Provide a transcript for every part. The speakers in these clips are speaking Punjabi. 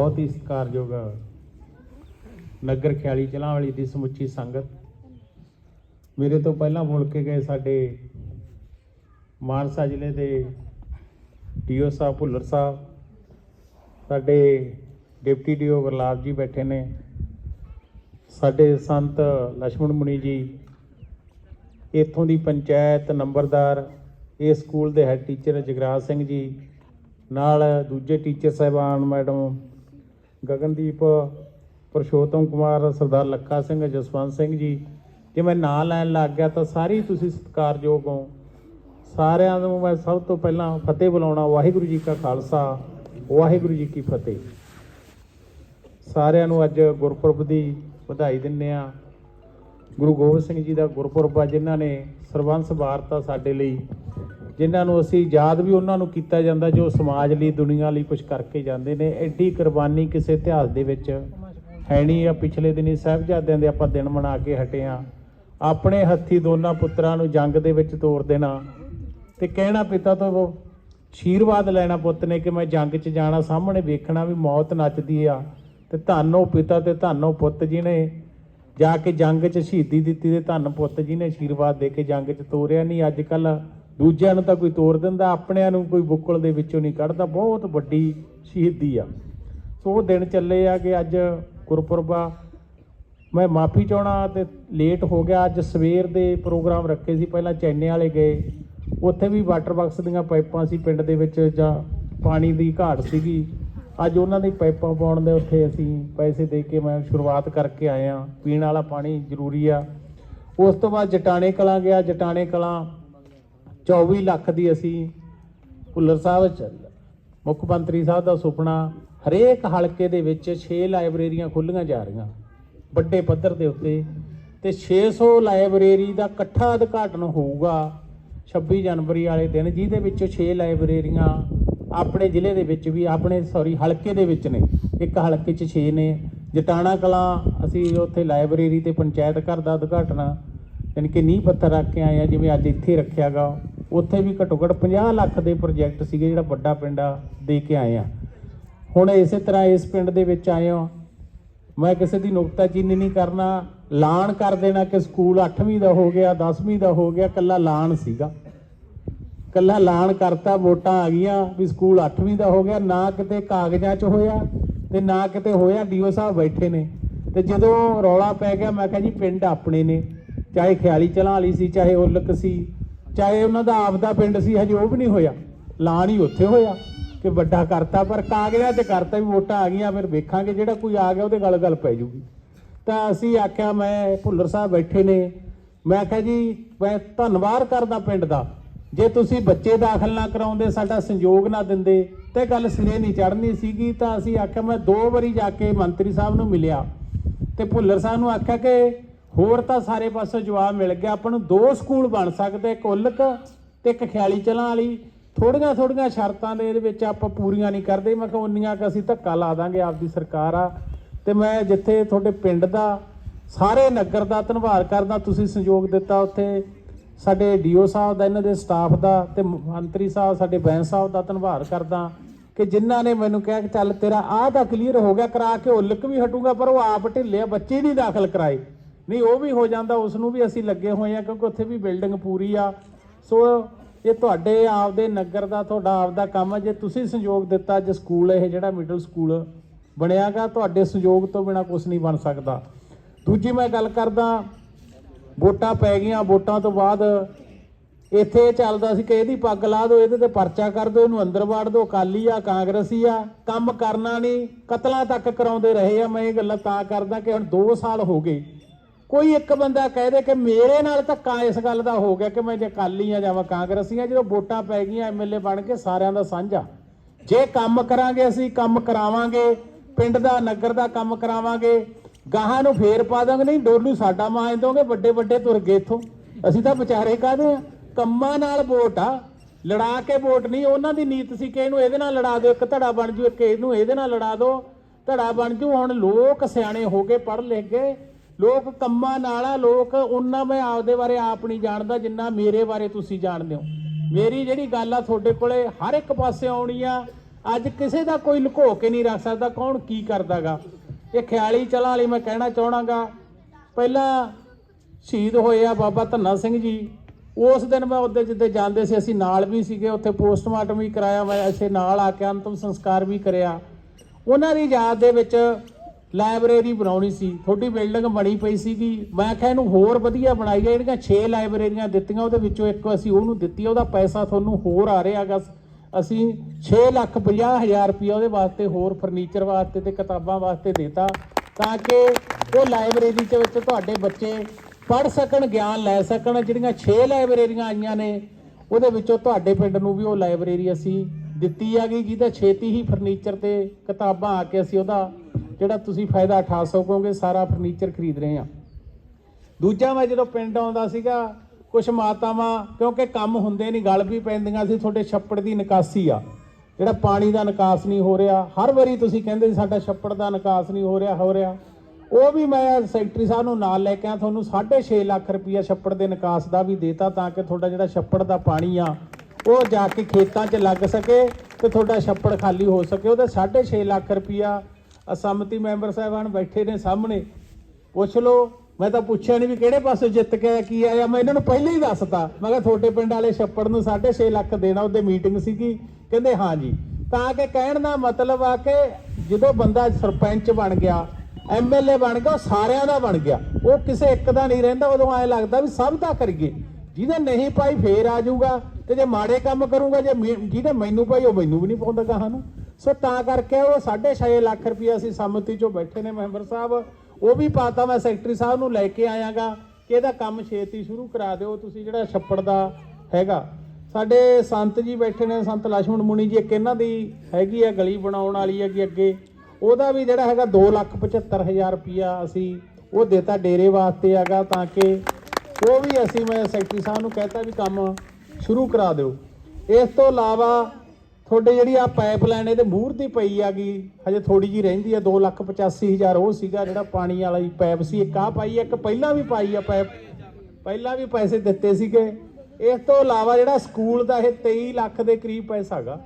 ਬਹੁਤ ਹੀ ਸਤਿਕਾਰਯੋਗ ਨਗਰ ਖਿਆਲੀ ਚਲਾਂ ਵਾਲੀ ਦੀ ਸਮੁੱਚੀ ਸੰਗਤ। ਮੇਰੇ ਤੋਂ ਪਹਿਲਾਂ ਬੋਲ ਕੇ ਗਏ ਸਾਡੇ ਮਾਨਸਾ ਜ਼ਿਲ੍ਹੇ ਦੇ ਡੀਓ ਸਾਹਿਬ ਭੁੱਲਰ ਸਾਹਿਬ। ਸਾਡੇ ਡਿਪਟੀ ਡੀਓ ਗੁਰਲਾਬ ਜੀ ਬੈਠੇ ਨੇ। ਸਾਡੇ ਸੰਤ ਲక్ష్మణ ਮੁਨੀ ਜੀ, ਇੱਥੋਂ ਦੀ ਪੰਚਾਇਤ ਨੰਬਰਦਾਰ, ਇਹ ਸਕੂਲ ਦੇ ਹੈੱਡ ਟੀਚਰ ਜਗਰਾਜ ਸਿੰਘ ਜੀ, ਨਾਲ ਦੂਜੇ ਟੀਚਰ ਸਾਹਿਬਾਨ ਮੈਡਮ ਗਗਨਦੀਪ, ਪਰਸ਼ੋਤਮ ਕੁਮਾਰ, ਸਰਦਾਰ ਲੱਖਾ ਸਿੰਘ, ਜਸਵੰਤ ਸਿੰਘ ਜੀ, ਜੇ ਮੈਂ ਨਾਂ ਲੈਣ ਲੱਗ ਗਿਆ ਤਾਂ ਸਾਰੀ ਤੁਸੀਂ ਸਤਿਕਾਰਯੋਗ ਹੋ। ਸਾਰਿਆਂ ਨੂੰ ਮੈਂ ਸਭ ਤੋਂ ਪਹਿਲਾਂ ਫਤਿਹ ਬੁਲਾਉਣਾ, ਵਾਹਿਗੁਰੂ ਜੀ ਕਾ ਖਾਲਸਾ, ਵਾਹਿਗੁਰੂ ਜੀ ਕੀ ਫਤਿਹ। ਸਾਰਿਆਂ ਨੂੰ ਅੱਜ ਗੁਰਪੁਰਬ ਦੀ ਵਧਾਈ ਦਿੰਦੇ ਆ ਗੁਰੂ ਗੋਬਿੰਦ ਸਿੰਘ ਜੀ ਦਾ ਗੁਰਪੁਰਬ ਆ, ਜਿਨ੍ਹਾਂ ਨੇ ਸਰਬੰਸ ਵਾਰਤਾ ਸਾਡੇ ਲਈ ਜਿਨ੍ਹਾਂ ਨੂੰ ਅਸੀਂ ਯਾਦ ਵੀ ਉਹਨਾਂ ਨੂੰ ਕੀਤਾ ਜਾਂਦਾ ਜੋ ਸਮਾਜ ਲਈ, ਦੁਨੀਆ ਲਈ ਕੁਝ ਕਰਕੇ ਜਾਂਦੇ ਨੇ। ਐਡੀ ਕੁਰਬਾਨੀ ਕਿਸੇ ਇਤਿਹਾਸ ਦੇ ਵਿੱਚ ਹੈ ਨਹੀਂ ਆ ਪਿਛਲੇ ਦਿਨੀ ਸਾਹਿਬਜ਼ਾਦਿਆਂ ਦੇ ਆਪਾਂ ਦਿਨ ਮਨਾ ਕੇ ਹਟੇ ਆ। ਆਪਣੇ ਹੱਥੀ ਦੋਨਾਂ ਪੁੱਤਰਾਂ ਨੂੰ ਜੰਗ ਦੇ ਵਿੱਚ ਤੋਰ ਦੇਣਾ। ਤੇ ਕਹਿਣਾ ਪਿਤਾ ਤੋਂ ਆਸ਼ੀਰਵਾਦ ਲੈਣਾ ਪੁੱਤ ਨੇ ਕਿ ਮੈਂ ਜੰਗ 'ਚ ਜਾਣਾ, ਸਾਹਮਣੇ ਵੇਖਣਾ ਵੀ ਮੌਤ ਨੱਚਦੀ ਆ। ਤੇ ਧੰਨੋ ਪਿਤਾ ਤੇ ਧੰਨੋ ਪੁੱਤ ਜੀ ਨੇ ਜਾ ਕੇ ਜੰਗ 'ਚ ਸ਼ਹੀਦੀ ਦਿੱਤੀ ਤੇ ਧੰਨ ਪੁੱਤ ਜੀ ਨੇ ਆਸ਼ੀਰਵਾਦ ਦੇ ਕੇ ਜੰਗ 'ਚ ਤੋਰਿਆ। ਨਹੀਂ, ਅੱਜ ਕੱਲ੍ਹ ਦੂਜਿਆਂ ਨੂੰ ਤਾਂ ਕੋਈ ਤੋਰ ਦਿੰਦਾ, ਆਪਣਿਆਂ ਨੂੰ ਕੋਈ ਬੁੱਕਲ ਦੇ ਵਿੱਚੋਂ ਨਹੀਂ ਕੱਢਦਾ, ਬਹੁਤ ਵੱਡੀ ਸ਼ਹੀਦੀ ਆ। ਸੋ ਉਹ ਦਿਨ ਚੱਲੇ ਆ ਕਿ ਅੱਜ ਗੁਰਪੁਰਬਾ, ਮੈਂ ਮਾਫੀ ਚਾਹਣਾ ਤੇ ਲੇਟ ਹੋ ਗਿਆ, ਅੱਜ ਸਵੇਰ ਦੇ ਪ੍ਰੋਗਰਾਮ ਰੱਖੇ ਸੀ, ਪਹਿਲਾਂ ਚੈਨੇ ਵਾਲੇ ਗਏ, ਉੱਥੇ ਵੀ ਵਾਟਰ ਬਾਕਸ ਦੀਆਂ ਪਾਈਪਾਂ ਸੀ ਪਿੰਡ ਦੇ ਵਿੱਚ, ਜਾਂ ਪਾਣੀ ਦੀ ਘਾਟ ਸੀਗੀ। ਅੱਜ ਉਹਨਾਂ ਦੀ ਪਾਈਪਾਂ ਪਾਉਣ ਦੇ ਉੱਥੇ ਅਸੀਂ ਪੈਸੇ ਦੇ ਕੇ ਮੈਂ ਸ਼ੁਰੂਆਤ ਕਰਕੇ ਆਏ ਆ ਪੀਣ ਵਾਲਾ ਪਾਣੀ ਜ਼ਰੂਰੀ ਆ। ਉਸ ਤੋਂ ਬਾਅਦ ਜਟਾਣੇ ਕਲਾਂ ਗਿਆ, ਜਟਾਣੇ ਕਲਾਂ 24 ਲੱਖ ਦੀ ਅਸੀਂ ਭੁੱਲਰ ਸਾਹਿਬ ਚ ਮੁੱਖ ਮੰਤਰੀ ਸਾਹਿਬ ਦਾ ਸੁਪਨਾ ਹਰੇਕ ਹਲਕੇ ਦੇ ਵਿੱਚ 6 ਲਾਇਬ੍ਰੇਰੀਆਂ ਖੁੱਲੀਆਂ ਜਾ ਰਹੀਆਂ, ਵੱਡੇ ਪੱਧਰ ਦੇ ਉੱਤੇ। ਤੇ 600 ਲਾਇਬ੍ਰੇਰੀ ਦਾ ਇਕੱਠਾ ਉਦਘਾਟਨ ਹੋਊਗਾ 26 ਜਨਵਰੀ ਵਾਲੇ ਦਿਨ, ਜਿਹਦੇ ਵਿੱਚੋਂ 6 ਲਾਇਬ੍ਰੇਰੀਆਂ ਆਪਣੇ ਜ਼ਿਲ੍ਹੇ ਦੇ ਵਿੱਚ ਵੀ, ਆਪਣੇ ਸੌਰੀ ਹਲਕੇ ਦੇ ਵਿੱਚ ਨੇ। ਇੱਕ ਹਲਕੇ 'ਚ 6 ਨੇ। ਜਟਾਣਾ ਕਲਾਂ, ਅਸੀਂ ਉੱਥੇ ਲਾਇਬ੍ਰੇਰੀ ਤੇ ਪੰਚਾਇਤ ਘਰ ਦਾ ਉਦਘਾਟਨ ਯਾਨੀ ਕਿ ਨੀਂਹ ਪੱਥਰ ਰੱਖ ਕੇ ਆਏ ਆ, ਜਿਵੇਂ ਅੱਜ ਇੱਥੇ ਰੱਖਿਆਗਾ। ਉੱਥੇ ਵੀ ਘੱਟੋ ਘੱਟ 50 ਲੱਖ ਦੇ ਪ੍ਰੋਜੈਕਟ ਸੀਗੇ ਜਿਹੜਾ ਵੱਡਾ ਪਿੰਡ ਆ, ਦੇ ਕੇ ਆਏ ਆ। ਹੁਣ ਇਸੇ ਤਰ੍ਹਾਂ ਇਸ ਪਿੰਡ ਦੇ ਵਿੱਚ ਆਏ ਹਾਂ। ਮੈਂ ਕਿਸੇ ਦੀ ਨੁਕਤਾਚੀਨੀ ਨਹੀਂ ਕਰਨਾ। ਲਾਣ ਕਰ ਦੇਣਾ ਕਿ ਸਕੂਲ 8ਵੀਂ ਦਾ ਹੋ ਗਿਆ 10ਵੀਂ ਦਾ ਹੋ ਗਿਆ ਕੱਲਾ ਲਾਣ ਸੀਗਾ। ਕੱਲਾ ਲਾਣ ਕਰਤਾ, ਵੋਟਾਂ ਆ ਗਈਆਂ ਵੀ ਸਕੂਲ 8ਵੀਂ ਦਾ ਹੋ ਗਿਆ, ਨਾ ਕਿਤੇ ਕਾਗਜ਼ਾਂ 'ਚ ਹੋਇਆ ਤੇ ਨਾ ਕਿਤੇ ਹੋਇਆ ਡੀਓ ਸਾਹਿਬ ਬੈਠੇ ਨੇ। ਤੇ ਜਦੋਂ ਰੌਲਾ ਪੈ ਗਿਆ, ਮੈਂ ਕਿਹਾ ਜੀ ਪਿੰਡ ਆਪਣੇ ਨੇ। ਚਾਹੇ ਖਿਆਲੀ ਚਲਾਂ ਵਾਲੀ ਸੀ, ਚਾਹੇ ਉਲਕ ਸੀ ਚਾਹੇ ਉਹਨਾਂ ਦਾ ਆਪਦਾ ਪਿੰਡ ਸੀ, ਹਜੇ ਉਹ ਵੀ ਨਹੀਂ ਹੋਇਆ। ਲਾਣ ਹੀ ਉੱਥੇ ਹੋਇਆ ਕਿ ਵੱਡਾ ਕਰਤਾ, ਪਰ ਕਾਗਜ਼ਾਂ 'ਚ ਕਰਤਾ ਵੀ ਵੋਟਾਂ ਆ ਗਈਆਂ, ਫਿਰ ਵੇਖਾਂਗੇ ਜਿਹੜਾ ਕੋਈ ਆ ਗਿਆ, ਉਹਦੇ ਗੱਲ ਗੱਲ ਪੈ ਜੂਗੀ। ਤਾਂ ਅਸੀਂ ਆਖਿਆ, ਮੈਂ ਭੁੱਲਰ ਸਾਹਿਬ ਬੈਠੇ ਨੇ। ਮੈਂ ਕਿਹਾ ਜੀ, ਮੈਂ ਧੰਨਵਾਦ ਕਰਦਾ ਪਿੰਡ ਦਾ। ਜੇ ਤੁਸੀਂ ਬੱਚੇ ਦਾਖਲ ਨਾ ਕਰਾਉਂਦੇ, ਸਾਡਾ ਸੰਯੋਗ ਨਾ ਦਿੰਦੇ, ਤੇ ਗੱਲ ਸਿਰੇ ਨਹੀਂ ਚੜਨੀ ਸੀਗੀ, ਤਾਂ ਅਸੀਂ ਆਖਿਆ, ਮੈਂ ਦੋ ਵਾਰੀ ਜਾ ਕੇ ਮੰਤਰੀ ਸਾਹਿਬ ਨੂੰ ਮਿਲਿਆ। ਤੇ ਭੁੱਲਰ ਸਾਹਿਬ ਨੂੰ ਆਖਿਆ ਕਿ ਹੋਰ ਤਾਂ ਸਾਰੇ ਪਾਸੋਂ ਜਵਾਬ ਮਿਲ ਗਿਆ। ਆਪਾਂ ਨੂੰ ਦੋ ਸਕੂਲ ਬਣ ਸਕਦੇ ਇੱਕ ਉਲਕ ਤੇ ਇੱਕ ਖਿਆਲੀ ਚਲਾਂ ਵਾਲੀ। ਥੋੜੀਆਂ ਥੋੜੀਆਂ ਸ਼ਰਤਾਂ ਦੇ ਇਹਦੇ ਵਿੱਚ ਆਪਾਂ ਪੂਰੀਆਂ ਨਹੀਂ ਕਰਦੇ। ਮੈਂ ਕਿਹਾ ਉਨੀਆਂ ਕਿ ਅਸੀਂ ਧੱਕਾ ਲਾ ਦਾਂਗੇ ਆਪਦੀ ਸਰਕਾਰ ਆ। ਤੇ ਮੈਂ ਜਿੱਥੇ ਤੁਹਾਡੇ ਪਿੰਡ ਦਾ ਸਾਰੇ ਨਗਰ ਦਾ ਧੰਨਵਾਦ ਕਰਦਾ। ਤੁਸੀਂ ਸਹਿਯੋਗ ਦਿੱਤਾ ਉੱਥੇ। ਸਾਡੇ ਡੀਓ ਸਾਹਿਬ ਦਾ ਇਹਨਾਂ ਦੇ ਸਟਾਫ ਦਾ ਤੇ ਮੰਤਰੀ ਸਾਹਿਬ ਸਾਡੇ ਬੈਂਸ ਸਾਹਿਬ ਦਾ ਧੰਨਵਾਦ ਕਰਦਾ ਕਿ ਜਿਨ੍ਹਾਂ ਨੇ ਮੈਨੂੰ ਕਿਹਾ ਕਿ ਚੱਲ ਤੇਰਾ ਆਹ ਤਾਂ ਕਲੀਅਰ ਹੋ ਗਿਆ ਕਰਾ ਕੇ ਉਲਕ ਵੀ ਹਟੂਗਾ ਪਰ ਉਹ ਆਪ ਢਿੱਲੇ ਆ, ਬੱਚੇ ਨਹੀਂ ਦਾਖਲ ਕਰਾਏ। ਨਹੀਂ, ਉਹ ਵੀ ਹੋ ਜਾਂਦਾ ਉਸ ਨੂੰ ਵੀ ਅਸੀਂ ਲੱਗੇ ਹੋਏ ਆ ਕਿਉਂਕਿ ਉੱਥੇ ਵੀ ਬਿਲਡਿੰਗ ਪੂਰੀ ਆ। ਸੋ ਇਹ ਤੁਹਾਡੇ ਆਪਦੇ ਨਗਰ ਦਾ, ਤੁਹਾਡਾ ਆਪਦਾ ਕੰਮ ਹੈ ਜੇ ਤੁਸੀਂ ਸਹਿਯੋਗ ਦਿੱਤਾ ਅੱਜ ਸਕੂਲ, ਇਹ ਜਿਹੜਾ ਮਿਡਲ ਸਕੂਲ ਬਣਿਆਗਾ, ਤੁਹਾਡੇ ਸਹਿਯੋਗ ਤੋਂ ਬਿਨਾ ਕੁਝ ਨਹੀਂ ਬਣ ਸਕਦਾ। ਦੂਜੀ ਮੈਂ ਗੱਲ ਕਰਦਾ, ਵੋਟਾਂ ਪੈ ਗਈਆਂ, ਵੋਟਾਂ ਤੋਂ ਬਾਅਦ ਇੱਥੇ ਇਹ ਚੱਲਦਾ ਸੀ ਕਿ ਇਹਦੀ ਪੱਗ ਲਾ ਦਿਓ, ਇਹਦੇ ਤੇ ਪਰਚਾ ਕਰ ਦਿਓ, ਇਹਨੂੰ ਅੰਦਰ ਵਾੜ ਦਿਓ, ਅਕਾਲੀ ਆ, ਕਾਂਗਰਸੀ ਆ, ਕੰਮ ਕਰਨਾ ਨਹੀਂ, ਕਤਲਾਂ ਤੱਕ ਕਰਾਉਂਦੇ ਰਹੇ ਆ। ਮੈਂ ਇਹ ਗੱਲਾਂ ਤਾਂ ਕਰਦਾ ਕਿ ਹੁਣ 2 ਸਾਲ ਹੋ ਗਏ। ਕੋਈ ਇੱਕ ਬੰਦਾ ਕਹਿ ਦੇ ਕਿ ਮੇਰੇ ਨਾਲ ਧੱਕਾ ਇਸ ਗੱਲ ਦਾ ਹੋ ਗਿਆ ਕਿ ਮੈਂ ਜੇ ਅਕਾਲੀ ਆ ਜਾਵਾਂ ਕਾਂਗਰਸੀ ਆ ਜਦੋਂ ਵੋਟਾਂ ਪੈ ਗਈਆਂ ਐਮਐਲਏ ਬਣ ਕੇ ਸਾਰਿਆਂ ਦਾ ਸਾਂਝਾ। ਜੇ ਕੰਮ ਕਰਾਂਗੇ ਅਸੀਂ, ਕੰਮ ਕਰਾਵਾਂਗੇ, ਪਿੰਡ ਦਾ, ਨਗਰ ਦਾ ਕੰਮ ਕਰਾਵਾਂਗੇ, ਗਾਹਾਂ ਨੂੰ ਫੇਰ ਪਾ ਦਾਂਗੇ, ਨਹੀਂ ਡੋਲੂ ਸਾਡਾ ਮਾਂ ਦੋਗੇ ਵੱਡੇ ਵੱਡੇ ਤੁਰ ਗਏ ਇਥੋਂ। ਅਸੀਂ ਤਾਂ ਵਿਚਾਰੇ ਕਾਹਦੇ ਆ? ਕੰਮਾਂ ਨਾਲ ਵੋਟ ਆ। ਲੜਾ ਕੇ ਵੋਟ ਨਹੀਂ, ਉਹਨਾਂ ਦੀ ਨੀਤ ਸੀ ਕਿ ਇਹਨੂੰ ਇਹਦੇ ਨਾਲ ਲੜਾ ਦਿਓ, ਇੱਕ ਧੜਾ ਬਣ ਜੂ, ਇੱਕ ਇਹਨੂੰ ਇਹਦੇ ਨਾਲ ਲੜਾ ਦਿਓ। ਧੜਾ ਬਣ ਜੂ, ਹੁਣ ਲੋਕ ਸਿਆਣੇ ਹੋ ਗਏ ਪੜ੍ਹ ਲਿਖ ਗਏ ਲੋਕ ਕੰਮਾਂ ਨਾਲ ਆ, ਲੋਕ ਉਹਨਾਂ ਮੈਂ ਆਪਦੇ ਬਾਰੇ ਆਪ ਨਹੀਂ ਜਾਣਦਾ ਜਿੰਨਾ ਮੇਰੇ ਬਾਰੇ ਤੁਸੀਂ ਜਾਣਦੇ ਹੋ। ਮੇਰੀ ਜਿਹੜੀ ਗੱਲ ਆ, ਤੁਹਾਡੇ ਕੋਲੇ ਹਰ ਇੱਕ ਪਾਸੇ ਆਉਣੀ ਆ। ਅੱਜ ਕਿਸੇ ਦਾ ਕੋਈ ਲੁਕੋ ਕੇ ਨਹੀਂ ਰੱਖ ਸਕਦਾ, ਕੌਣ ਕੀ ਕਰਦਾਗਾ। ਇਹ ਖਿਆਲੀ ਚਲਾਂ ਵਾਲੀ ਮੈਂ ਕਹਿਣਾ ਚਾਹਣਾਗਾ। ਪਹਿਲਾਂ ਸ਼ਹੀਦ ਹੋਏ ਆ ਬਾਬਾ ਧੰਨਾ ਸਿੰਘ ਜੀ। ਉਸ ਦਿਨ ਮੈਂ ਉਹਦੇ ਜਿੱਦੇ ਜਾਂਦੇ ਸੀ, ਅਸੀਂ ਨਾਲ ਵੀ ਸੀਗੇ, ਉੱਥੇ ਪੋਸਟਮਾਰਟਮ ਵੀ ਕਰਾਇਆ ਮੈਂ ਅਸੀਂ ਨਾਲ ਆ ਕੇ ਅੰਤਮ ਸੰਸਕਾਰ ਵੀ ਕਰਿਆ। ਉਹਨਾਂ ਦੀ ਯਾਦ ਦੇ ਵਿੱਚ ਲਾਇਬ੍ਰੇਰੀ ਬਣਾਉਣੀ ਸੀ, ਤੁਹਾਡੀ ਬਿਲਡਿੰਗ ਬਣੀ ਪਈ ਸੀਗੀ। ਮੈਂ ਕਿਹਾ ਇਹਨੂੰ ਹੋਰ ਵਧੀਆ ਬਣਾਈ ਹੈ ਜਿਹੜੀਆਂ 6 ਲਾਇਬ੍ਰੇਰੀਆਂ ਦਿੱਤੀਆਂ, ਉਹਦੇ ਵਿੱਚੋਂ ਇੱਕ ਅਸੀਂ ਉਹਨੂੰ ਦਿੱਤੀ, ਉਹਦਾ ਪੈਸਾ ਤੁਹਾਨੂੰ ਹੋਰ ਆ ਰਿਹਾਗਾ ਅਸੀਂ 6 ਲੱਖ 50 ਹਜ਼ਾਰ ਰੁਪਇਆ ਉਹਦੇ ਵਾਸਤੇ ਹੋਰ ਫਰਨੀਚਰ ਵਾਸਤੇ ਤੇ ਕਿਤਾਬਾਂ ਵਾਸਤੇ ਦੇਤਾ, ਤਾਂ ਕਿ ਉਹ ਲਾਇਬ੍ਰੇਰੀ ਦੇ ਵਿੱਚ ਤੁਹਾਡੇ ਬੱਚੇ ਪੜ੍ਹ ਸਕਣ, ਗਿਆਨ ਲੈ ਸਕਣ। ਜਿਹੜੀਆਂ 6 ਲਾਇਬ੍ਰੇਰੀਆਂ ਆਈਆਂ ਨੇ, ਉਹਦੇ ਵਿੱਚੋਂ ਤੁਹਾਡੇ ਪਿੰਡ ਨੂੰ ਵੀ ਉਹ ਲਾਇਬ੍ਰੇਰੀ ਅਸੀਂ ਦਿੱਤੀ ਹੈਗੀ, ਜਿਹਦਾ ਛੇਤੀ ਹੀ ਫਰਨੀਚਰ ਤੇ ਕਿਤਾਬਾਂ ਆ ਕੇ ਅਸੀਂ ਉਹਦਾ ਜਿਹੜਾ ਤੁਸੀਂ ਫਾਇਦਾ ਉਠਾ ਸਕੋਗੇ, ਸਾਰਾ ਫਰਨੀਚਰ ਖਰੀਦ ਰਹੇ ਹਾਂ। ਦੂਜਾ ਮੈਂ ਜਦੋਂ ਪਿੰਡ ਆਉਂਦਾ ਸੀਗਾ ਕੁਝ ਮਾਤਾਵਾਂ, ਕਿਉਂਕਿ ਕੰਮ ਹੁੰਦੇ ਨਹੀਂ, ਗਲ ਵੀ ਪੈਂਦੀਆਂ ਸੀ, ਤੁਹਾਡੇ ਛੱਪੜ ਦੀ ਨਿਕਾਸੀ ਆ। ਜਿਹੜਾ ਪਾਣੀ ਦਾ ਨਿਕਾਸ ਨਹੀਂ ਹੋ ਰਿਹਾ, ਹਰ ਵਾਰੀ ਤੁਸੀਂ ਕਹਿੰਦੇ ਸੀ, ਸਾਡਾ ਛੱਪੜ ਦਾ ਨਿਕਾਸ ਨਹੀਂ ਹੋ ਰਿਹਾ ਹੋ ਰਿਹਾ। ਉਹ ਵੀ ਮੈਂ ਸੈਕਟਰੀ ਸਾਹਿਬ ਨੂੰ ਨਾਲ ਲੈ ਕੇ ਆ ਤੁਹਾਨੂੰ 6.5 ਲੱਖ ਰੁਪਈਆ ਛੱਪੜ ਦੇ ਨਿਕਾਸ ਦਾ ਵੀ ਦੇਤਾ, ਤਾਂ ਕਿ ਤੁਹਾਡਾ ਜਿਹੜਾ ਛੱਪੜ ਦਾ ਪਾਣੀ ਆ, ਉਹ ਜਾ ਕੇ ਖੇਤਾਂ 'ਚ ਲੱਗ ਸਕੇ ਤੇ ਤੁਹਾਡਾ ਛੱਪੜ ਖਾਲੀ ਹੋ ਸਕੇ। ਉਹਦਾ 6.5 ਲੱਖ ਰੁਪਈਆ ਅਸੰਮਤੀ ਮੈਂਬਰ ਸਾਹਿਬਾਨ ਬੈਠੇ ਨੇ ਸਾਹਮਣੇ। ਪੁੱਛ ਲਓ, ਮੈਂ ਤਾਂ ਪੁੱਛਿਆ ਨਹੀਂ ਵੀ ਕਿਹੜੇ ਪਾਸੇ ਜਿੱਤ ਕੇ ਆਇਆ, ਕੀ ਆਇਆ। ਮੈਂ ਇਹਨਾਂ ਨੂੰ ਪਹਿਲਾਂ ਹੀ ਦੱਸਤਾ। ਮੈਂ ਕਿਹਾ ਤੁਹਾਡੇ ਪਿੰਡ ਵਾਲੇ ਛੱਪੜ ਨੂੰ 6.5 ਲੱਖ ਦੇਣਾ, ਉਹਦੇ ਮੀਟਿੰਗ ਸੀਗੀ। ਕਹਿੰਦੇ, ਹਾਂ ਜੀ। ਤਾਂ ਕਿ ਕਹਿਣ ਦਾ ਮਤਲਬ ਆ ਕਿ ਜਦੋਂ ਬੰਦਾ ਸਰਪੰਚ ਬਣ ਗਿਆ ਐਮਐਲਏ ਬਣ ਗਿਆ, ਉਹ ਸਾਰਿਆਂ ਦਾ ਬਣ ਗਿਆ। ਉਹ ਕਿਸੇ ਇੱਕ ਦਾ ਨਹੀਂ ਰਹਿੰਦਾ, ਉਦੋਂ ਐ ਲੱਗਦਾ ਵੀ ਸਭ ਦਾ ਕਰੀਏ। ਜਿਹਦੇ ਨਹੀਂ ਪਾਈ, ਫੇਰ ਆ ਜਾਊਗਾ। ਤੇ ਜੇ ਮਾੜੇ ਕੰਮ ਕਰੂਗਾ, ਜੇ ਮੇ- ਜਿਹਨੇ ਮੈਨੂੰ ਪਾਈ, ਉਹ ਮੈਨੂੰ ਵੀ ਨਹੀਂ ਪਾਉਂਦਾ ਕਹਾਂ ਨੂੰ। ਸੋ ਤਾਂ ਕਰਕੇ ਉਹ 6.5 ਲੱਖ ਰੁਪਏ ਅਸੀਂ ਸੰਮਤੀ ਚੋਂ ਬੈਠੇ ਨੇ ਮੈਂਬਰ ਸਾਹਿਬ। ਉਹ ਵੀ ਪਾਤਾ ਮੈਂ ਸੈਕਟਰੀ ਸਾਹਿਬ ਨੂੰ ਲੈ ਕੇ ਆਇਆਗਾ ਕਿ ਇਹਦਾ ਕੰਮ ਛੇਤੀ ਸ਼ੁਰੂ ਕਰਾ ਦਿਓ। ਤੁਸੀਂ ਜਿਹੜਾ ਛੱਪੜ ਦਾ ਹੈਗਾ ਸਾਡੇ ਸੰਤ ਜੀ ਬੈਠੇ ਨੇ ਸੰਤ ਲక్ష్మణ ਮੁਨੀ ਜੀ ਇੱਕ ਇਹਨਾਂ ਦੀ ਹੈਗੀ ਆ ਗਲੀ ਬਣਾਉਣ ਵਾਲੀ ਹੈਗੀ ਅੱਗੇ। ਉਹਦਾ ਵੀ ਜਿਹੜਾ ਹੈਗਾ 2,75,000 ਰੁਪਇਆ ਅਸੀਂ ਉਹ ਦੇਤਾ ਡੇਰੇ ਵਾਸਤੇ ਹੈਗਾ ਤਾਂ ਕਿ ਉਹ ਵੀ ਅਸੀਂ ਮੈਂ ਸੈਕਟਰੀ ਸਾਹਿਬ ਨੂੰ ਕਹਿਤਾ ਵੀ ਕੰਮ ਸ਼ੁਰੂ ਕਰਾ ਦਿਓ। ਇਸ ਤੋਂ ਇਲਾਵਾ ਤੁਹਾਡੇ ਜਿਹੜੀ ਆ ਪਾਈਪਲਾਈਨ ਇਹਦੇ ਮੂਹਰ ਦੀ ਪਈ ਗਈ ਹਜੇ ਥੋੜੀ ਜੀ ਰਹਿੰਦੀ ਆ 285000 ਉਹ ਸੀਗਾ ਜਿਹੜਾ ਪਾਣੀ ਵਾਲੀ ਪਾਈਪ ਸੀ। ਇੱਕ ਆ ਪਾਈ ਆ, ਇੱਕ ਪਹਿਲਾਂ ਵੀ ਪਾਈ ਆ ਪਾਈਪ ਪਹਿਲਾਂ ਵੀ ਪੈਸੇ ਦਿੱਤੇ ਸੀਗੇ। ਇਸ ਤੋਂ ਇਲਾਵਾ ਜਿਹੜਾ ਸਕੂਲ ਦਾ ਇਹ 23 ਲੱਖ ਦੇ ਕਰੀਬ ਪੈਸਾ ਹੈਗਾ।